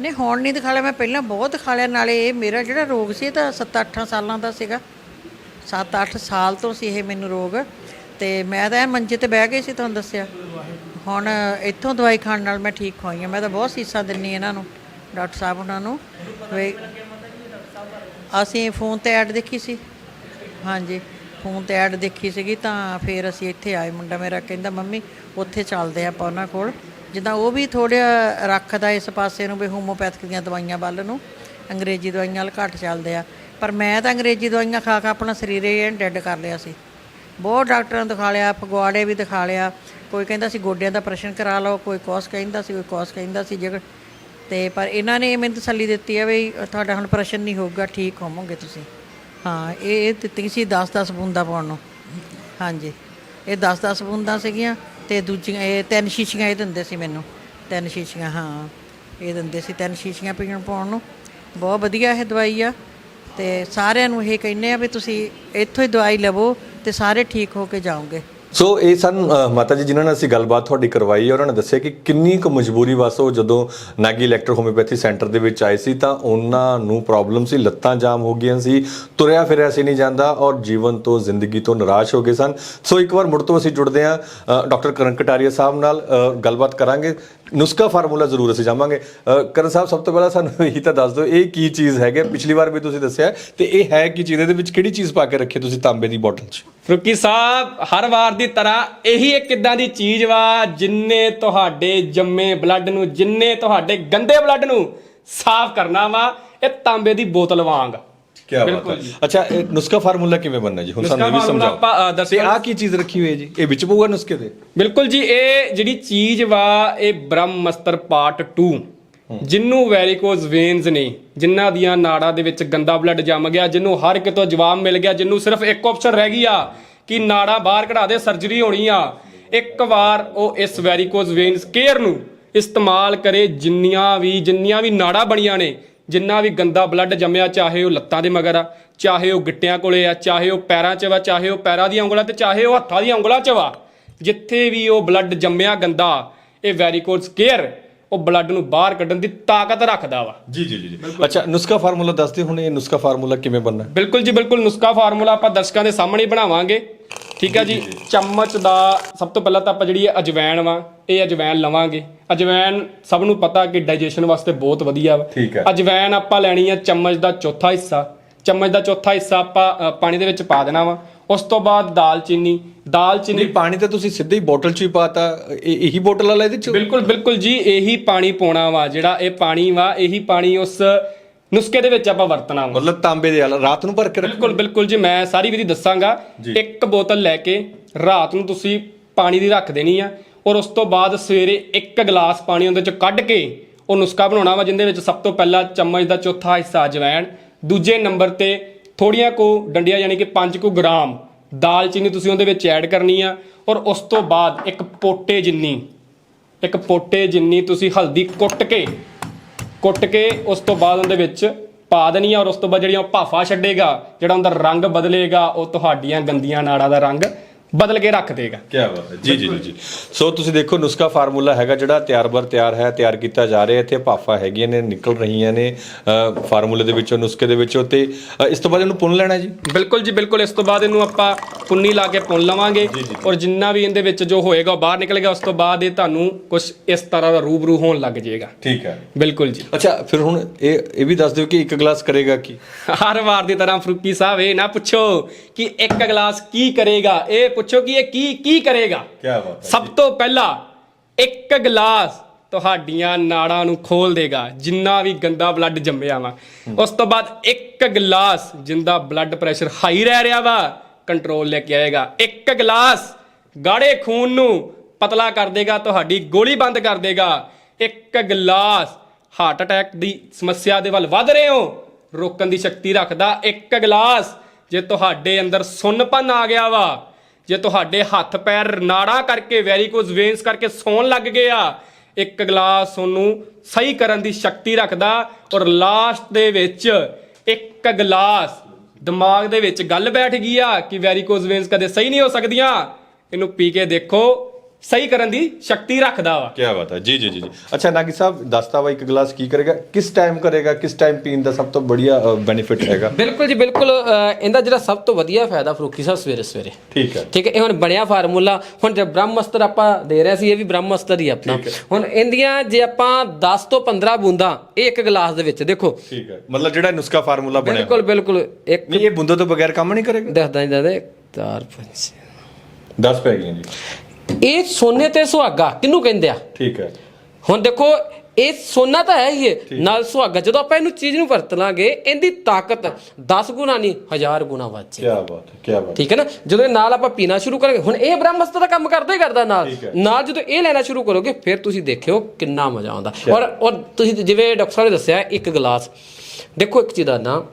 ਨਹੀਂ ਹੁਣ ਨਹੀਂ ਦਿਖਾ ਲਿਆ ਮੈਂ ਪਹਿਲਾਂ ਬਹੁਤ ਦਿਖਾ ਲਿਆ। ਨਾਲੇ ਇਹ ਮੇਰਾ ਜਿਹੜਾ ਰੋਗ ਸੀ ਤਾਂ 7-8 ਸਾਲਾਂ ਦਾ ਸੀਗਾ। 7-8 ਸਾਲ ਤੋਂ ਸੀ ਇਹ ਮੈਨੂੰ ਰੋਗ। ਤੇ ਮੈਂ ਤਾਂ ਇਹ ਮੰਜੇ ਤੇ ਬਹਿ ਗਈ ਸੀ ਤੁਹਾਨੂੰ ਦੱਸਿਆ। ਹੁਣ ਇੱਥੋਂ ਦਵਾਈ ਖਾਣ ਨਾਲ ਮੈਂ ਠੀਕ ਹੋਈ ਹਾਂ। ਮੈਂ ਤਾਂ ਬਹੁਤ ਸੀਸਾਂ ਦਿੰਨੀ ਇਹਨਾਂ ਨੂੰ, ਡਾਕਟਰ ਸਾਹਿਬ ਉਹਨਾਂ ਨੂੰ। ਅਸੀਂ ਫੋਨ ਤੇ ਐਡ ਦੇਖੀ ਸੀ। ਹਾਂਜੀ, ਫੋਨ ਤੇ ਐਡ ਦੇਖੀ ਸੀਗੀ ਤਾਂ ਫਿਰ ਅਸੀਂ ਇੱਥੇ ਆਏ ਮੁੰਡਾ ਮੇਰਾ, ਕਹਿੰਦਾ ਮੰਮੀ ਉੱਥੇ ਚੱਲਦੇ ਆ ਆਪਾਂ ਉਹਨਾਂ ਕੋਲ। ਜਿੱਦਾਂ ਉਹ ਵੀ ਥੋੜ੍ਹਾ ਰੱਖਦਾ ਇਸ ਪਾਸੇ ਨੂੰ ਵੀ ਹੋਮੋਪੈਥਿਕ ਦੀਆਂ ਦਵਾਈਆਂ ਵੱਲ ਨੂੰ। ਅੰਗਰੇਜ਼ੀ ਦਵਾਈਆਂ ਵੱਲ ਘੱਟ ਚੱਲਦੇ ਆ। ਪਰ ਮੈਂ ਤਾਂ ਅੰਗਰੇਜ਼ੀ ਦਵਾਈਆਂ ਖਾ ਕੇ ਆਪਣਾ ਸਰੀਰ ਹੀ ਡੈੱਡ ਕਰ ਲਿਆ ਸੀ। ਬਹੁਤ ਡਾਕਟਰਾਂ ਨੂੰ ਦਿਖਾ ਲਿਆ ਫਗਵਾੜੇ ਵੀ ਦਿਖਾ ਲਿਆ। ਕੋਈ ਕਹਿੰਦਾ ਸੀ ਗੋਡਿਆਂ ਦਾ ਪ੍ਰਸ਼ਨ ਕਰਾ ਲਓ, ਕੋਈ ਕੋਸ ਕਹਿੰਦਾ ਸੀ, ਕੋਈ ਕੋਸ ਕਹਿੰਦਾ ਸੀ ਜੇ ਤੇ ਪਰ ਇਹਨਾਂ ਨੇ ਮੈਨੂੰ ਤਸੱਲੀ ਦਿੱਤੀ ਹੈ ਵੀ ਤੁਹਾਡਾ ਹੁਣ ਪ੍ਰਸ਼ਨ ਨਹੀਂ ਹੋਊਗਾ, ਠੀਕ ਹੋਵੋਗੇ ਤੁਸੀਂ। ਹਾਂ, ਇਹ ਇਹ ਦਿੱਤੀ ਸੀ 10-10 ਬੂੰਦਾਂ ਪਾਉਣ ਨੂੰ। ਹਾਂਜੀ, ਇਹ 10-10 ਬੂੰਦਾਂ ਸੀਗੀਆਂ ਤੇ ਦੂਜੀਆਂ, ਇਹ ਤਿੰਨ ਸ਼ੀਸ਼ੀਆਂ ਇਹ ਦਿੰਦੇ ਸੀ ਮੈਨੂੰ। ਤਿੰਨ ਸ਼ੀਸ਼ੀਆਂ, ਹਾਂ, ਇਹ ਦਿੰਦੇ ਸੀ ਤਿੰਨ ਸ਼ੀਸ਼ੀਆਂ ਪੀਣ ਪਾਉਣ ਨੂੰ। ਬਹੁਤ ਵਧੀਆ ਇਹ ਦਵਾਈ ਆ ਤੇ ਸਾਰਿਆਂ ਨੂੰ ਇਹ ਕਹਿੰਦੇ ਆ ਵੀ ਤੁਸੀਂ ਇੱਥੋਂ ਹੀ ਦਵਾਈ ਲਵੋ ਤੇ ਸਾਰੇ ਠੀਕ ਹੋ ਕੇ ਜਾਓਗੇ। ਸੋ ਇਹ ਸਨ ਅ, ਮਾਤਾ ਜੀ ਜਿਨ੍ਹਾਂ ਨਾਲ ਅਸੀਂ ਗੱਲਬਾਤ ਤੁਹਾਡੀ ਕਰਵਾਈ ਹੈ ਉਹਨਾਂ ਨੇ ਦੱਸਿਆ ਕਿ ਕਿੰਨੀ ਕੁ ਮਜਬੂਰੀ ਵਸ ਉਹ ਜਦੋਂ ਨਾਗੀ ਇਲੈਕਟ੍ਰੋ ਹੋਮਿਓਪੈਥੀ ਸੈਂਟਰ ਦੇ ਵਿੱਚ ਆਏ ਸੀ ਤਾਂ ਉਹਨਾਂ ਨੂੰ ਪ੍ਰੋਬਲਮ ਸੀ ਲੱਤਾਂ ਜਾਮ ਹੋ ਗਈਆਂ ਸੀ ਤੁਰਿਆ ਫਿਰਿਆ ਸੀ ਨਹੀਂ ਜਾਂਦਾ ਔਰ ਜੀਵਨ ਤੋਂ ਜ਼ਿੰਦਗੀ ਤੋਂ ਨਿਰਾਸ਼ ਹੋ ਗਏ ਸਨ। ਸੋ ਇੱਕ ਵਾਰ ਮੁੜ ਤੋਂ ਅਸੀਂ ਜੁੜਦੇ ਹਾਂ ਡਾਕਟਰ ਕਰਨ ਕਟਾਰੀਆ ਸਾਹਿਬ ਨਾਲ ਅ, ਗੱਲਬਾਤ ਕਰਾਂਗੇ। ਨੁਸਖਾ ਫਾਰਮੂਲਾ ਜ਼ਰੂਰ ਅਸੀਂ ਜਾਵਾਂਗੇ। ਕਰਨ ਸਾਹਿਬ, ਸਭ ਤੋਂ ਪਹਿਲਾਂ ਸਾਨੂੰ ਇਹੀ ਤਾਂ ਦੱਸ ਦਿਓ, ਇਹ ਕੀ ਚੀਜ਼ ਹੈਗੇ ਪਿਛਲੀ ਵਾਰ ਵੀ ਤੁਸੀਂ ਦੱਸਿਆ ਤੇ ਇਹ ਹੈ ਕੀ ਚੀਜ਼? ਇਹਦੇ ਵਿੱਚ ਕਿਹੜੀ ਚੀਜ਼ ਪਾ ਕੇ ਰੱਖੀ ਤੁਸੀਂ ਤਾਂਬੇ ਦੀ ਬੋਟਲ 'ਚ? ਫਰੂਕੀ ਸਾਹਿਬ, ਹਰ ਵਾਰ ਦੀ ਤਰ੍ਹਾਂ ਇਹੀ ਇੱਕ ਇਦਾਂ ਦੀ ਚੀਜ਼ ਵਾ, ਜਿੰਨੇ ਤੁਹਾਡੇ ਜੰਮੇ ਬਲੱਡ ਨੂੰ, ਜਿੰਨੇ ਤੁਹਾਡੇ ਗੰਦੇ ਬਲੱਡ ਨੂੰ ਸਾਫ਼ ਕਰਨਾ ਵਾ, ਇਹ ਤਾਂਬੇ ਦੀ ਬੋਤਲ ਵਾਂਗ। ਕੀ ਬਾਤ ਬਿਲਕੁਲ ਹੈ। ਜੀ। ਅੱਛਾ ਇਹ ਨੁਸਖਾ ਫਾਰਮੂਲਾ ਕਿਵੇਂ ਬਣਨਾ ਜੀ? ਹੁਣ ਸਾਨੂੰ ਇਹ ਵੀ ਸਮਝਾਓ। ਤੇ ਆਹ ਕੀ ਚੀਜ਼ ਰੱਖੀ ਹੋਈ ਹੈ ਜੀ? ਇਹ ਵਿੱਚ ਪਊਗਾ ਨੁਸਖੇ ਦੇ ਬਿਲਕੁਲ ਜੀ ਇਹ ਜਿਹੜੀ ਚੀਜ਼ ਵਾ ਇਹ ਬ੍ਰਹਮਸਤਰ ਪਾਰਟ 2 ਜਿੰਨੂੰ ਵੈਰੀਕੋਜ਼ ਵੇਨਸ ਨੇ ਜਿਨ੍ਹਾਂ ਦੀਆਂ ਨਾੜਾਂ ਦੇ ਵਿੱਚ ਗੰਦਾ ਬਲੱਡ ਜੰਮ ਗਿਆ ਜਿੰਨੂੰ ਹਰ ਕਿਤੋਂ ਜਵਾਬ ਮਿਲ ਗਿਆ ਜਿੰਨੂੰ ਸਿਰਫ ਇੱਕ ਆਪਸ਼ਨ ਰਹਿ ਗਈ ਆ ਕਿ ਨਾੜਾਂ ਬਾਹਰ ਕਢਾ ਦੇ ਸਰਜਰੀ ਹੋਣੀ ਆ। ਇੱਕ ਵਾਰ ਉਹ ਇਸ ਵੈਰੀਕੋਜ਼ ਵੇਨਸ ਕੇਅਰ ਨੂੰ ਇਸਤੇਮਾਲ ਕਰੇ ਜਿੰਨੀਆਂ ਵੀ ਜਿੰਨੀਆਂ ਵੀ ਨਾੜਾਂ ਬਣੀਆਂ ਨੇ ਜਿੰਨਾ ਵੀ ਗੰਦਾ ਬਲੱਡ ਜੰਮਿਆ ਚਾਹੇ ਉਹ ਲੱਤਾਂ ਦੇ ਮਗਰ ਆ ਚਾਹੇ ਉਹ ਗਿੱਟਿਆਂ ਕੋਲੇ ਆ ਚਾਹੇ ਉਹ ਪੈਰਾਂ 'ਚ ਵਾ ਚਾਹੇ ਉਹ ਪੈਰਾਂ ਦੀਆਂ ਉਂਗਲਾਂ ਤੇ ਚਾਹੇ ਉਹ ਹੱਥਾਂ ਦੀਆਂ ਉਂਗਲਾਂ 'ਚ ਵਾ ਜਿੱਥੇ ਵੀ ਉਹ ਬਲੱਡ ਜੰਮਿਆ ਗੰਦਾ ਇਹ ਵੈਰੀਕੋਜ਼ ਕੇਅਰ ਉਹ ਬਲੱਡ ਨੂੰ ਬਾਹਰ ਕੱਢਣ ਦੀ ਤਾਕਤ ਰੱਖਦਾ ਵਾ। ਜੀ ਜੀ ਜੀ ਅੱਛਾ ਨੁਸਖਾ ਫਾਰਮੂਲਾ ਦੱਸ ਦਿਓ ਹੁਣ ਇਹ ਨੁਸਖਾ ਫਾਰਮੂਲਾ ਕਿਵੇਂ ਬਣਨਾ? ਹੈ? ਬਿਲਕੁਲ ਜੀ ਬਿਲਕੁਲ। ਨੁਸਖਾ ਫਾਰਮੂਲਾ ਆਪਾਂ ਦਰਸ਼ਕਾਂ ਦੇ ਸਾਹਮਣੇ ਬਣਾਵਾਂਗੇ। ਠੀਕ ਹੈ ਜੀ? ਚਮਚ ਦਾ ਸਭ ਤੋਂ ਪਹਿਲਾਂ ਤਾਂ ਆਪਾਂ ਜਿਹੜੀ ਇਹ ਅਜਵੈਣ ਵਾ ਇਹ ਅਜਵੈਣ ਲਵਾਂਗੇ। ਅਜਵੈਣ ਸਭ ਨੂੰ ਪਤਾ ਕਿ ਡਾਈਜੈਸ਼ਨ ਵਾਸਤੇ ਬਹੁਤ ਵਧੀਆ ਵਾ। ਠੀਕ ਹੈ। ਅਜਵੈਣ ਆਪਾਂ ਲੈਣੀ ਆ ਚਮਚ ਦਾ ਚੌਥਾ ਹਿੱਸਾ। ਚਮਚ ਦਾ ਚੌਥਾ ਹਿੱਸਾ ਆਪਾਂ ਅ, ਪਾਣੀ ਦੇ ਵਿੱਚ ਪਾ ਦੇਣਾ ਵਾ। ਉਸ ਤੋਂ ਬਾਅਦ ਦਾਲਚੀਨੀ ਦਾਲਚੀਨੀ ਨਹੀਂ ਪਾਣੀ ਤਾਂ ਤੁਸੀਂ ਸਿੱਧੇ ਹੀ ਬੋਟਲ 'ਚ ਹੀ ਪਾਤਾ। ਇਹ ਇਹੀ ਬੋਟਲ ਵਾਲਾ ਇਹਦੇ 'ਚ? ਬਿਲਕੁਲ ਬਿਲਕੁਲ ਜੀ ਇਹੀ ਪਾਣੀ ਪਾਉਣਾ ਵਾ। ਜਿਹੜਾ ਇਹ ਪਾਣੀ ਵਾ ਇਹੀ ਪਾਣੀ ਉਸ ਨੁਸਖੇ ਦੇ ਵਿੱਚ ਆਪਾਂ ਵਰਤਣਾ ਵਾ। ਮਤਲਬ ਤਾਂਬੇ ਦੇ ਵਾਲਾ ਰਾਤ ਨੂੰ ਭਰ ਕੇ ਰੱਖ। ਬਿਲਕੁਲ ਬਿਲਕੁਲ ਜੀ ਮੈਂ ਸਾਰੀ ਵਿਧੀ ਦੱਸਾਂਗਾ। ਇੱਕ ਬੋਤਲ ਲੈ ਕੇ ਰਾਤ ਨੂੰ ਤੁਸੀਂ ਪਾਣੀ ਦੀ ਰੱਖ ਦੇਣੀ ਆ ਔਰ ਉਸ ਤੋਂ ਬਾਅਦ ਸਵੇਰੇ ਇੱਕ ਗਲਾਸ ਪਾਣੀ ਉਹਦੇ ਚ ਕੱਢ ਕੇ ਉਹ ਨੁਸਖਾ ਬਣਾਉਣਾ ਵਾ ਜਿੰਦੇ ਵਿੱਚ ਸਭ ਤੋਂ ਪਹਿਲਾਂ ਚਮਚ ਦਾ ਚੌਥਾ ਹਿੱਸਾ ਅਜਵਾਇਣ ਦੂਜੇ ਨੰਬਰ ਤੇ ਥੋੜੀਆਂ ਕੋ ਡੰਡੀਆਂ ਯਾਨੀ ਕਿ 5 ਕੁ ਗ੍ਰਾਮ ਦਾਲਚੀਨੀ ਤੁਸੀਂ ਉਹਦੇ ਵਿੱਚ ਐਡ ਕਰਨੀ ਆ ਔਰ ਉਸ ਤੋਂ ਬਾਅਦ ਇੱਕ ਪੋਟੇ ਜਿੰਨੀ ਇੱਕ ਪੋਟੇ ਜਿੰਨੀ ਤੁਸੀਂ ਹਲਦੀ ਕੁੱਟ ਕੇ ਕੁੱਟ ਕੇ ਉਸ ਤੋਂ ਬਾਅਦ ਉਹਦੇ ਵਿੱਚ ਪਾ ਦੇਣੀ ਆ, ਔਰ ਉਸ ਤੋਂ ਬਾਅਦ ਜਿਹੜੀਆਂ ਉਹ ਭਾਫਾ ਛੱਡੇਗਾ, ਜਿਹੜਾ ਉਹਦਾ ਰੰਗ ਬਦਲੇਗਾ, ਉਹ ਤੁਹਾਡੀਆਂ ਗੰਦੀਆਂ ਨਾੜਾਂ ਦਾ ਰੰਗ ਬਦਲ ਕੇ ਰੱਖ ਦੇਗਾ। ਕੀ ਬਾਤ ਹੈ। ਜੀ ਜੀ ਜੀ, ਜੀ। ਸੋ ਤੁਸੀਂ ਦੇਖੋ ਨੁਸਖਾ ਫਾਰਮੂਲਾ ਹੈਗਾ ਜਿਹੜਾ ਤਿਆਰ ਬਰ ਤਿਆਰ ਹੈ ਤਿਆਰ ਕੀਤਾ ਜਾ ਰਿਹਾ। ਇੱਥੇ ਭਾਫਾ ਹੈਗੀਆਂ ਨੇ ਨਿਕਲ ਰਹੀਆਂ ਨੇ ਅ, ਫਾਰਮੂਲੇ ਦੇ ਵਿੱਚੋਂ ਨੁਸਖੇ ਦੇ ਵਿੱਚੋਂ। ਤੇ ਅ, ਇਸ ਤੋਂ ਬਾਅਦ ਇਹਨੂੰ ਪੁੰਨ ਲੈਣਾ ਜੀ? ਬਿਲਕੁਲ ਜੀ ਬਿਲਕੁਲ। ਇਸ ਤੋਂ ਬਾਅਦ ਇਹਨੂੰ ਆਪਾਂ ਪੁੰਨੀ ਲਾ ਕੇ ਪੁੰਨ ਲਵਾਂਗੇ। ਔਰ ਜਿੰਨਾ ਵੀ ਇਹਦੇ ਵਿੱਚ ਜੋ ਹੋਏਗਾ ਉਹ ਬਾਹਰ ਨਿਕਲੇਗਾ ਉਸ ਤੋਂ ਬਾਅਦ ਇਹ ਤੁਹਾਨੂੰ ਕੁਝ ਇਸ ਤਰ੍ਹਾਂ ਦਾ ਰੂਬਰੂ ਹੋਣ ਲੱਗ ਜਾਏਗਾ। ਠੀਕ ਹੈ। ਬਿਲਕੁਲ ਜੀ। ਅੱਛਾ ਫਿਰ ਹੁਣ ਇਹ ਇਹ ਵੀ ਦੱਸ ਦਿਓ ਕਿ ਇੱਕ ਗਲਾਸ ਕਰੇਗਾ ਕੀ? ਹਰ ਵਾਰ ਦੀ ਤਰ੍ਹਾਂ ਫਰੂਕੀ ਸਾਹਿਬ ਇਹ ਨਾ ਪੁੱਛੋ ਕਿ ਇੱਕ ਗਲਾਸ ਕੀ ਕਰੇਗਾ? ਇਹ ਪੁੱਛੋ ਕਿ ਇਹ ਕੀ ਕੀ ਕਰੇਗਾ? ਕੀ ਬਾਤ ਹੈ ਸਭ ਤੋਂ ਪਹਿਲਾਂ ਇੱਕ ਗਲਾਸ ਤੁਹਾਡੀਆਂ ਨਾੜਾਂ ਨੂੰ ਖੋਲ ਦੇਗਾ ਜਿੰਨਾ ਵੀ ਗੰਦਾ ਬਲੱਡ ਜੰਮਿਆ ਵਾ। ਉਸ ਤੋਂ ਬਾਅਦ ਇੱਕ ਗਲਾਸ ਜਿੰਦਾ ਬਲੱਡ ਪ੍ਰੈਸ਼ਰ ਹਾਈ ਰਹਿ ਰਿਹਾ ਵਾ ਕੰਟਰੋਲ ਲੈ ਕੇ ਆਏਗਾ। ਇੱਕ ਗਲਾਸ ਗਾੜੇ ਖੂਨ ਨੂੰ ਪਤਲਾ ਕਰ ਦੇਗਾ ਤੁਹਾਡੀ ਗੋਲੀ ਬੰਦ ਕਰ ਦੇਗਾ। ਇੱਕ ਗਲਾਸ ਹਾਰਟ ਅਟੈਕ ਦੀ ਸਮੱਸਿਆ ਦੇ ਵੱਲ ਵੱਧ ਰਹੇ ਹੋ ਰੋਕਣ ਦੀ ਸ਼ਕਤੀ ਰੱਖਦਾ। ਇੱਕ ਗਲਾਸ ਜੇ ਤੁਹਾਡੇ ਅੰਦਰ ਸੁੰਨਪਨ ਆ ਗਿਆ ਵਾ ਜੇ ਤੁਹਾਡੇ ਹੱਥ ਪੈਰ ਨਾੜਾਂ ਕਰਕੇ ਵੈਰੀਕੋਜ਼ ਵੇਨਸ ਕਰਕੇ ਸੌਣ ਲੱਗ ਗਏ ਆ, ਇੱਕ ਗਲਾਸ ਤੁਹਾਨੂੰ ਸਹੀ ਕਰਨ ਦੀ ਸ਼ਕਤੀ ਰੱਖਦਾ ਔਰ ਲਾਸਟ ਦੇ ਵਿੱਚ ਇੱਕ ਗਲਾਸ ਦਿਮਾਗ ਦੇ ਵਿੱਚ ਗੱਲ ਬੈਠ ਗਈ ਆ ਕਿ ਵੈਰੀਕੋਜ਼ ਵੇਨਸ ਕਦੇ ਸਹੀ ਨਹੀਂ ਹੋ ਸਕਦੀਆਂ। ਇਹਨੂੰ ਪੀ ਕੇ ਦੇਖੋ। ਸਹੀ ਕਰਨ ਦੀ ਸ਼ਕਤੀ ਰੱਖਦਾ ਵਾ। ਕੀ ਬਾਤ ਹੈ। ਜੀ ਜੀ ਜੀ ਜੀ। ਅੱਛਾ ਨਾਗੀ ਸਾਹਿਬ ਦੱਸਤਾ ਵਾ ਇੱਕ ਗਲਾਸ ਕੀ ਕਰੇਗਾ? ਕਿਸ ਟਾਈਮ ਕਰੇਗਾ? ਕਿਸ ਟਾਈਮ ਪੀਣ ਦਾ ਸਭ ਤੋਂ ਬੜੀਆ ਬੈਨੀਫਿਟ ਹੈਗਾ? ਬਿਲਕੁਲ ਜੀ ਬਿਲਕੁਲ ਅ, ਇਹਦਾ ਜਿਹੜਾ ਸਭ ਤੋਂ ਵਧੀਆ ਫਾਇਦਾ ਫਰੂਕੀ ਸਾਹਿਬ ਸਵੇਰੇ ਸਵੇਰੇ। ਠੀਕ ਹੈ। ਠੀਕ ਹੈ ਇਹ ਹੁਣ ਬਣਿਆ ਫਾਰਮੂਲਾ। ਹੁਣ ਜੇ ਬ੍ਰਹਮਸਤਰ ਆਪਾਂ ਦੇ ਰਹੇ ਸੀ ਇਹ ਵੀ ਬ੍ਰਹਮਸਤਰ ਹੀ ਆਪਣਾ। ਹੁਣ ਇਹਦੀਆਂ ਜੇ ਆਪਾਂ 10 ਤੋਂ 15 ਬੂੰਦਾਂ ਇਹ ਇੱਕ ਗਲਾਸ ਦੇ ਵਿੱਚ ਦੇਖੋ। ਠੀਕ ਹੈ। ਮਤਲਬ ਜਿਹੜਾ ਨੁਸਖਾ ਫਾਰਮੂਲਾ ਬਣਿਆ ਬਿਲਕੁਲ ਬਿਲਕੁਲ ਇੱਕ ਨਹੀਂ ਇਹ ਬੁੰਦੋਂ ਤੋਂ ਬਗੈਰ ਕੰਮ ਨਹੀਂ ਕਰੇਗਾ? ਦੱਸਦਾ ਜੀ ਦੱਸਦਾ। 4 5 10 ਪੈ ਗਈਆਂ ਜੀ। ਇਹ ਸੋਨੇ ਤੇ ਸੁਹਾਗਾ ਕਿਹਨੂੰ ਕਹਿੰਦੇ ਆ? ਠੀਕ ਹੈ। ਹੁਣ ਦੇਖੋ ਇਹ ਸੋਨਾ ਤਾਂ ਹੈ ਹੀ ਹੈ ਨਾਲ ਸੁਹਾਗਾ। ਜਦੋਂ ਆਪਾਂ ਇਹਨੂੰ ਚੀਜ਼ ਨੂੰ ਵਰਤ ਲਾਂਗੇ ਇਹਦੀ ਤਾਕਤ 10 ਗੁਣਾ ਨਹੀਂ 1000 ਗੁਣਾ ਵੱਧ ਕੀ ਬਾਤ ਹੈ ਕੀ ਬਾਤ ਠੀਕ ਹੈ ਨਾ? ਜਦੋਂ ਇਹ ਨਾਲ ਆਪਾਂ ਪੀਣਾ ਸ਼ੁਰੂ ਕਰਾਂਗੇ ਹੁਣ ਇਹ ਬ੍ਰਹਮਸਤਰ ਦਾ ਕੰਮ ਕਰਦਾ ਹੀ ਕਰਦਾ ਨਾਲ। ਨਾਲ ਜਦੋਂ ਇਹ ਲੈਣਾ ਸ਼ੁਰੂ ਕਰੋਗੇ ਫਿਰ ਤੁਸੀਂ ਦੇਖਿਓ ਕਿੰਨਾ ਮਜ਼ਾ ਆਉਂਦਾ। ਔਰ ਔਰ ਤੁਸੀਂ ਜਿਵੇਂ ਡਾਕਟਰ ਸਾਹਿਬ ਨੇ ਦੱਸਿਆ ਇੱਕ ਗਲਾਸ। ਦੇਖੋ ਇੱਕ ਚੀਜ਼ ਦਾ ਨਾ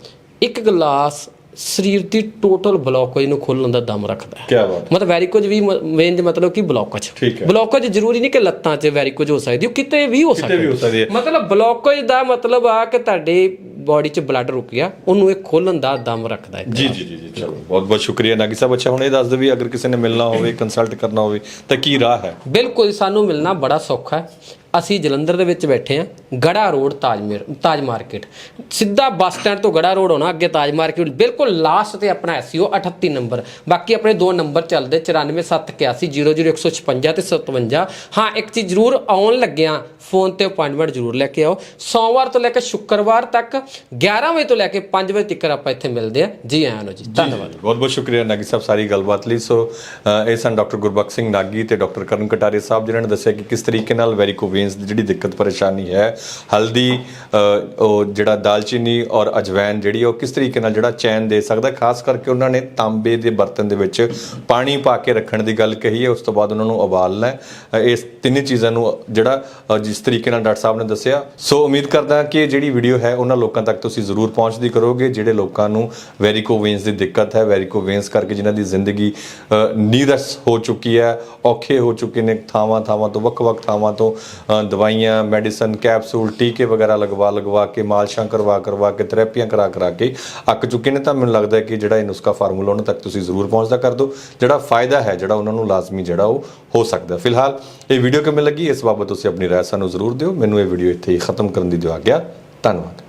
ਇੱਕ ਗਲਾਸ ਸਰੀਰ ਦੀ ਟੋਟਲ ਬਲੌਕੇਜ ਨੂੰ ਖੋਲਣ ਦਾ ਦਮ ਰੱਖਦਾ ਹੈ। ਕੀ ਬਾਤ ਮਤਲਬ ਵੈਰੀਕੋਜ ਵੀ ਵੇਂਜ ਮਤਲਬ ਕਿ ਬਲੌਕੇਜ ਠੀਕ ਹੈ। ਬਲੌਕੇਜ ਜ਼ਰੂਰੀ ਨਹੀਂ ਕਿ ਲੱਤਾਂ 'ਚ ਵੈਰੀਕੋਜ ਹੋ ਸਕਦੀ ਉਹ ਕਿਤੇ ਵੀ ਹੋ ਸਕਦੀ ਵੀ ਹੋ ਸਕਦੀ ਹੈ। ਮਤਲਬ ਬਲੌਕੇਜ ਦਾ ਮਤਲਬ ਆ ਕਿ ਤੁਹਾਡੇ ਬਾਡੀ 'ਚ ਬਲੱਡ ਰੁਕ ਗਿਆ ਉਹਨੂੰ ਇਹ ਖੋਲਣ ਦਾ ਦਮ ਰੱਖਦਾ ਹੈ। ਜੀ ਜੀ ਜੀ ਜੀ ਚਲੋ ਬਹੁਤ ਬਹੁਤ ਸ਼ੁਕਰੀਆ ਨਾਗੀ ਸਾਹਿਬ। ਅੱਛਾ ਹੁਣ ਇਹ ਦੱਸ ਦਿਓ ਵੀ ਅਗਰ ਕਿਸੇ ਨੇ ਮਿਲਣਾ ਹੋਵੇ ਕੰਸਲਟ ਕਰਨਾ ਹੋਵੇ ਤਾਂ ਕੀ ਰਾਹ ਹੈ? ਬਿਲਕੁਲ ਸਾਨੂੰ ਮਿਲਣਾ ਬੜਾ ਸੌਖਾ ਹੈ। ਅਸੀਂ ਜਲੰਧਰ ਦੇ ਵਿੱਚ ਬੈਠੇ ਆ ਗੜਾ ਰੋਡ ਤਾਜਮੇਰ ਤਾਜ ਮਾਰਕੀਟ। ਸਿੱਧਾ ਬੱਸ ਸਟੈਂਡ ਤੋਂ ਗੜਾ ਰੋਡ ਹੋਣਾ ਅੱਗੇ ਤਾਜ ਮਾਰਕੀਟ ਬਿਲਕੁਲ ਲਾਸਟ ਤੇ ਆਪਣਾ ਐਸਈਓ 38 ਨੰਬਰ। ਬਾਕੀ ਆਪਣੇ ਦੋ ਨੰਬਰ ਚੱਲਦੇ 9471800156 ਤੇ 57 ਹਾਂ ਇੱਕ ਚੀਜ਼ ਜ਼ਰੂਰ ਆਉਣ ਲੱਗਿਆ ਫੋਨ ਤੇ ਅਪਾਇੰਟਮੈਂਟ ਜ਼ਰੂਰ ਲੈ ਕੇ ਆਓ। ਸੋਮਵਾਰ ਤੋਂ ਲੈ ਕੇ ਸ਼ੁੱਕਰਵਾਰ ਤੱਕ 11 ਵਜੇ ਤੋਂ ਲੈ ਕੇ 5 ਵਜੇ ਤੱਕ ਆਪਾਂ ਇੱਥੇ ਮਿਲਦੇ ਆ ਜੀ ਆਇਆਂ ਨੂੰ ਜੀ ਧੰਨਵਾਦ। ਬਹੁਤ ਬਹੁਤ ਸ਼ੁਕਰੀਆ ਨਾਗੀ ਸਾਹਿਬ ਸਾਰੀ ਗੱਲਬਾਤ ਲਈ। ਸੋ ਇਹ ਸਨ ਡਾਕਟਰ ਗੁਰਬਖਸ਼ ਸਿੰਘ ਨਾਗੀ ਤੇ ਡਾਕਟਰ ਕਰਨ ਕਟਾਰੇ ਸਾਹਿਬ ਜਿਨ੍ਹਾਂ ਨੇ ਦੱਸਿਆ ਕਿ ਕਿਸ ਤਰੀਕੇ ਨਾਲ ਵੈਰੀਕੋਵੇਨਸ ਦੀ ਜਿਹੜੀ ਦਿੱਕਤ ਪਰੇਸ਼ਾਨੀ ਹੈ, ਹਲਦੀ ਉਹ ਜਿਹੜਾ ਦਾਲਚੀਨੀ ਔਰ ਅਜਵੈਨ ਜਿਹੜੀ ਉਹ ਕਿਸ ਤਰੀਕੇ ਨਾਲ ਜਿਹੜਾ ਚੈਨ ਦੇ ਸਕਦਾ, ਖਾਸ ਕਰਕੇ ਉਹਨਾਂ ਨੇ ਤਾਂਬੇ ਦੇ ਬਰਤਨ ਦੇ ਵਿੱਚ ਪਾਣੀ ਪਾ ਕੇ ਰੱਖਣ ਦੀ ਗੱਲ ਕਹੀ ਹੈ, ਉਸ ਤੋਂ ਬਾਅਦ ਉਹਨਾਂ ਨੂੰ ਉਬਾਲਣਾ ਹੈ। ਇਸ ਤਿੰਨੇ ਚੀਜ਼ਾਂ ਨੂੰ ਜਿਹੜਾ ਜਿਸ ਤਰੀਕੇ ਨਾਲ ਡਾਕਟਰ ਸਾਹਿਬ ਨੇ ਦੱਸਿਆ। ਸੋ ਉਮੀਦ ਕਰਦਾ ਕਿ ਇਹ ਜਿਹੜੀ ਵੀਡੀਓ ਹੈ, ਉਹਨਾਂ ਲੋਕਾਂ ਤੱਕ ਤੁਸੀਂ ਜ਼ਰੂਰ ਪਹੁੰਚਦੀ ਕਰੋਗੇ, ਜਿਹੜੇ ਲੋਕਾਂ ਨੂੰ ਵੈਰੀਕੋਵੇਨਸ ਦੀ ਦਿੱਕਤ ਹੈ ਵੈਰੀਕੋਵੇਨਸ ਕਰਕੇ ਜਿਨ੍ਹਾਂ ਦੀ ਜ਼ਿੰਦਗੀ ਨੀਰਸ ਹੋ ਚੁੱਕੀ ਹੈ, ਔਖੇ ਹੋ ਚੁੱਕੇ ਨੇ ਥਾਵਾਂ ਥਾਵਾਂ ਤੋਂ, ਵੱਖ-ਵੱਖ ਥਾਵਾਂ ਤੋਂ ਦਵਾਈਆਂ ਮੈਡੀਸਨ ਕੈਪਸੂਲ ਟੀਕੇ ਵਗੈਰਾ ਲਗਵਾ ਲਗਵਾ ਕੇ ਮਾਲਸ਼ਾਂ ਕਰਵਾ ਕਰਵਾ ਕੇ ਥੈਰੇਪੀਆਂ ਕਰਾ ਕਰਾ ਕੇ ਅੱਕ ਚੁੱਕੇ ਨੇ, ਤਾਂ ਮੈਨੂੰ ਲੱਗਦਾ ਹੈ ਕਿ ਜਿਹੜਾ ਇਹ ਨੁਸਖਾ ਫਾਰਮੂਲਾ ਉਹਨਾਂ ਤੱਕ ਤੁਸੀਂ ਜ਼ਰੂਰ ਪਹੁੰਚਦਾ ਕਰ ਦਿਓ। ਜਿਹੜਾ ਫਾਇਦਾ ਹੈ, ਜਿਹੜਾ ਉਹਨਾਂ ਨੂੰ ਲਾਜ਼ਮੀ ਜਿਹੜਾ ਉਹ ਹੋ ਸਕਦਾ। ਫਿਲਹਾਲ ਇਹ ਵੀਡੀਓ ਕਿਵੇਂ ਲੱਗੀ, ਇਸ ਬਾਬਤ ਤੁਸੀਂ ਆਪਣੀ ਰਾਏ ਸਾਨੂੰ ਜ਼ਰੂਰ ਦਿਓ। ਮੈਨੂੰ ਇਹ ਵੀਡੀਓ ਇੱਥੇ ਹੀ ਖਤਮ ਕਰਨ ਦੀ ਦਿਓ ਆਗਿਆ। ਧੰਨਵਾਦ।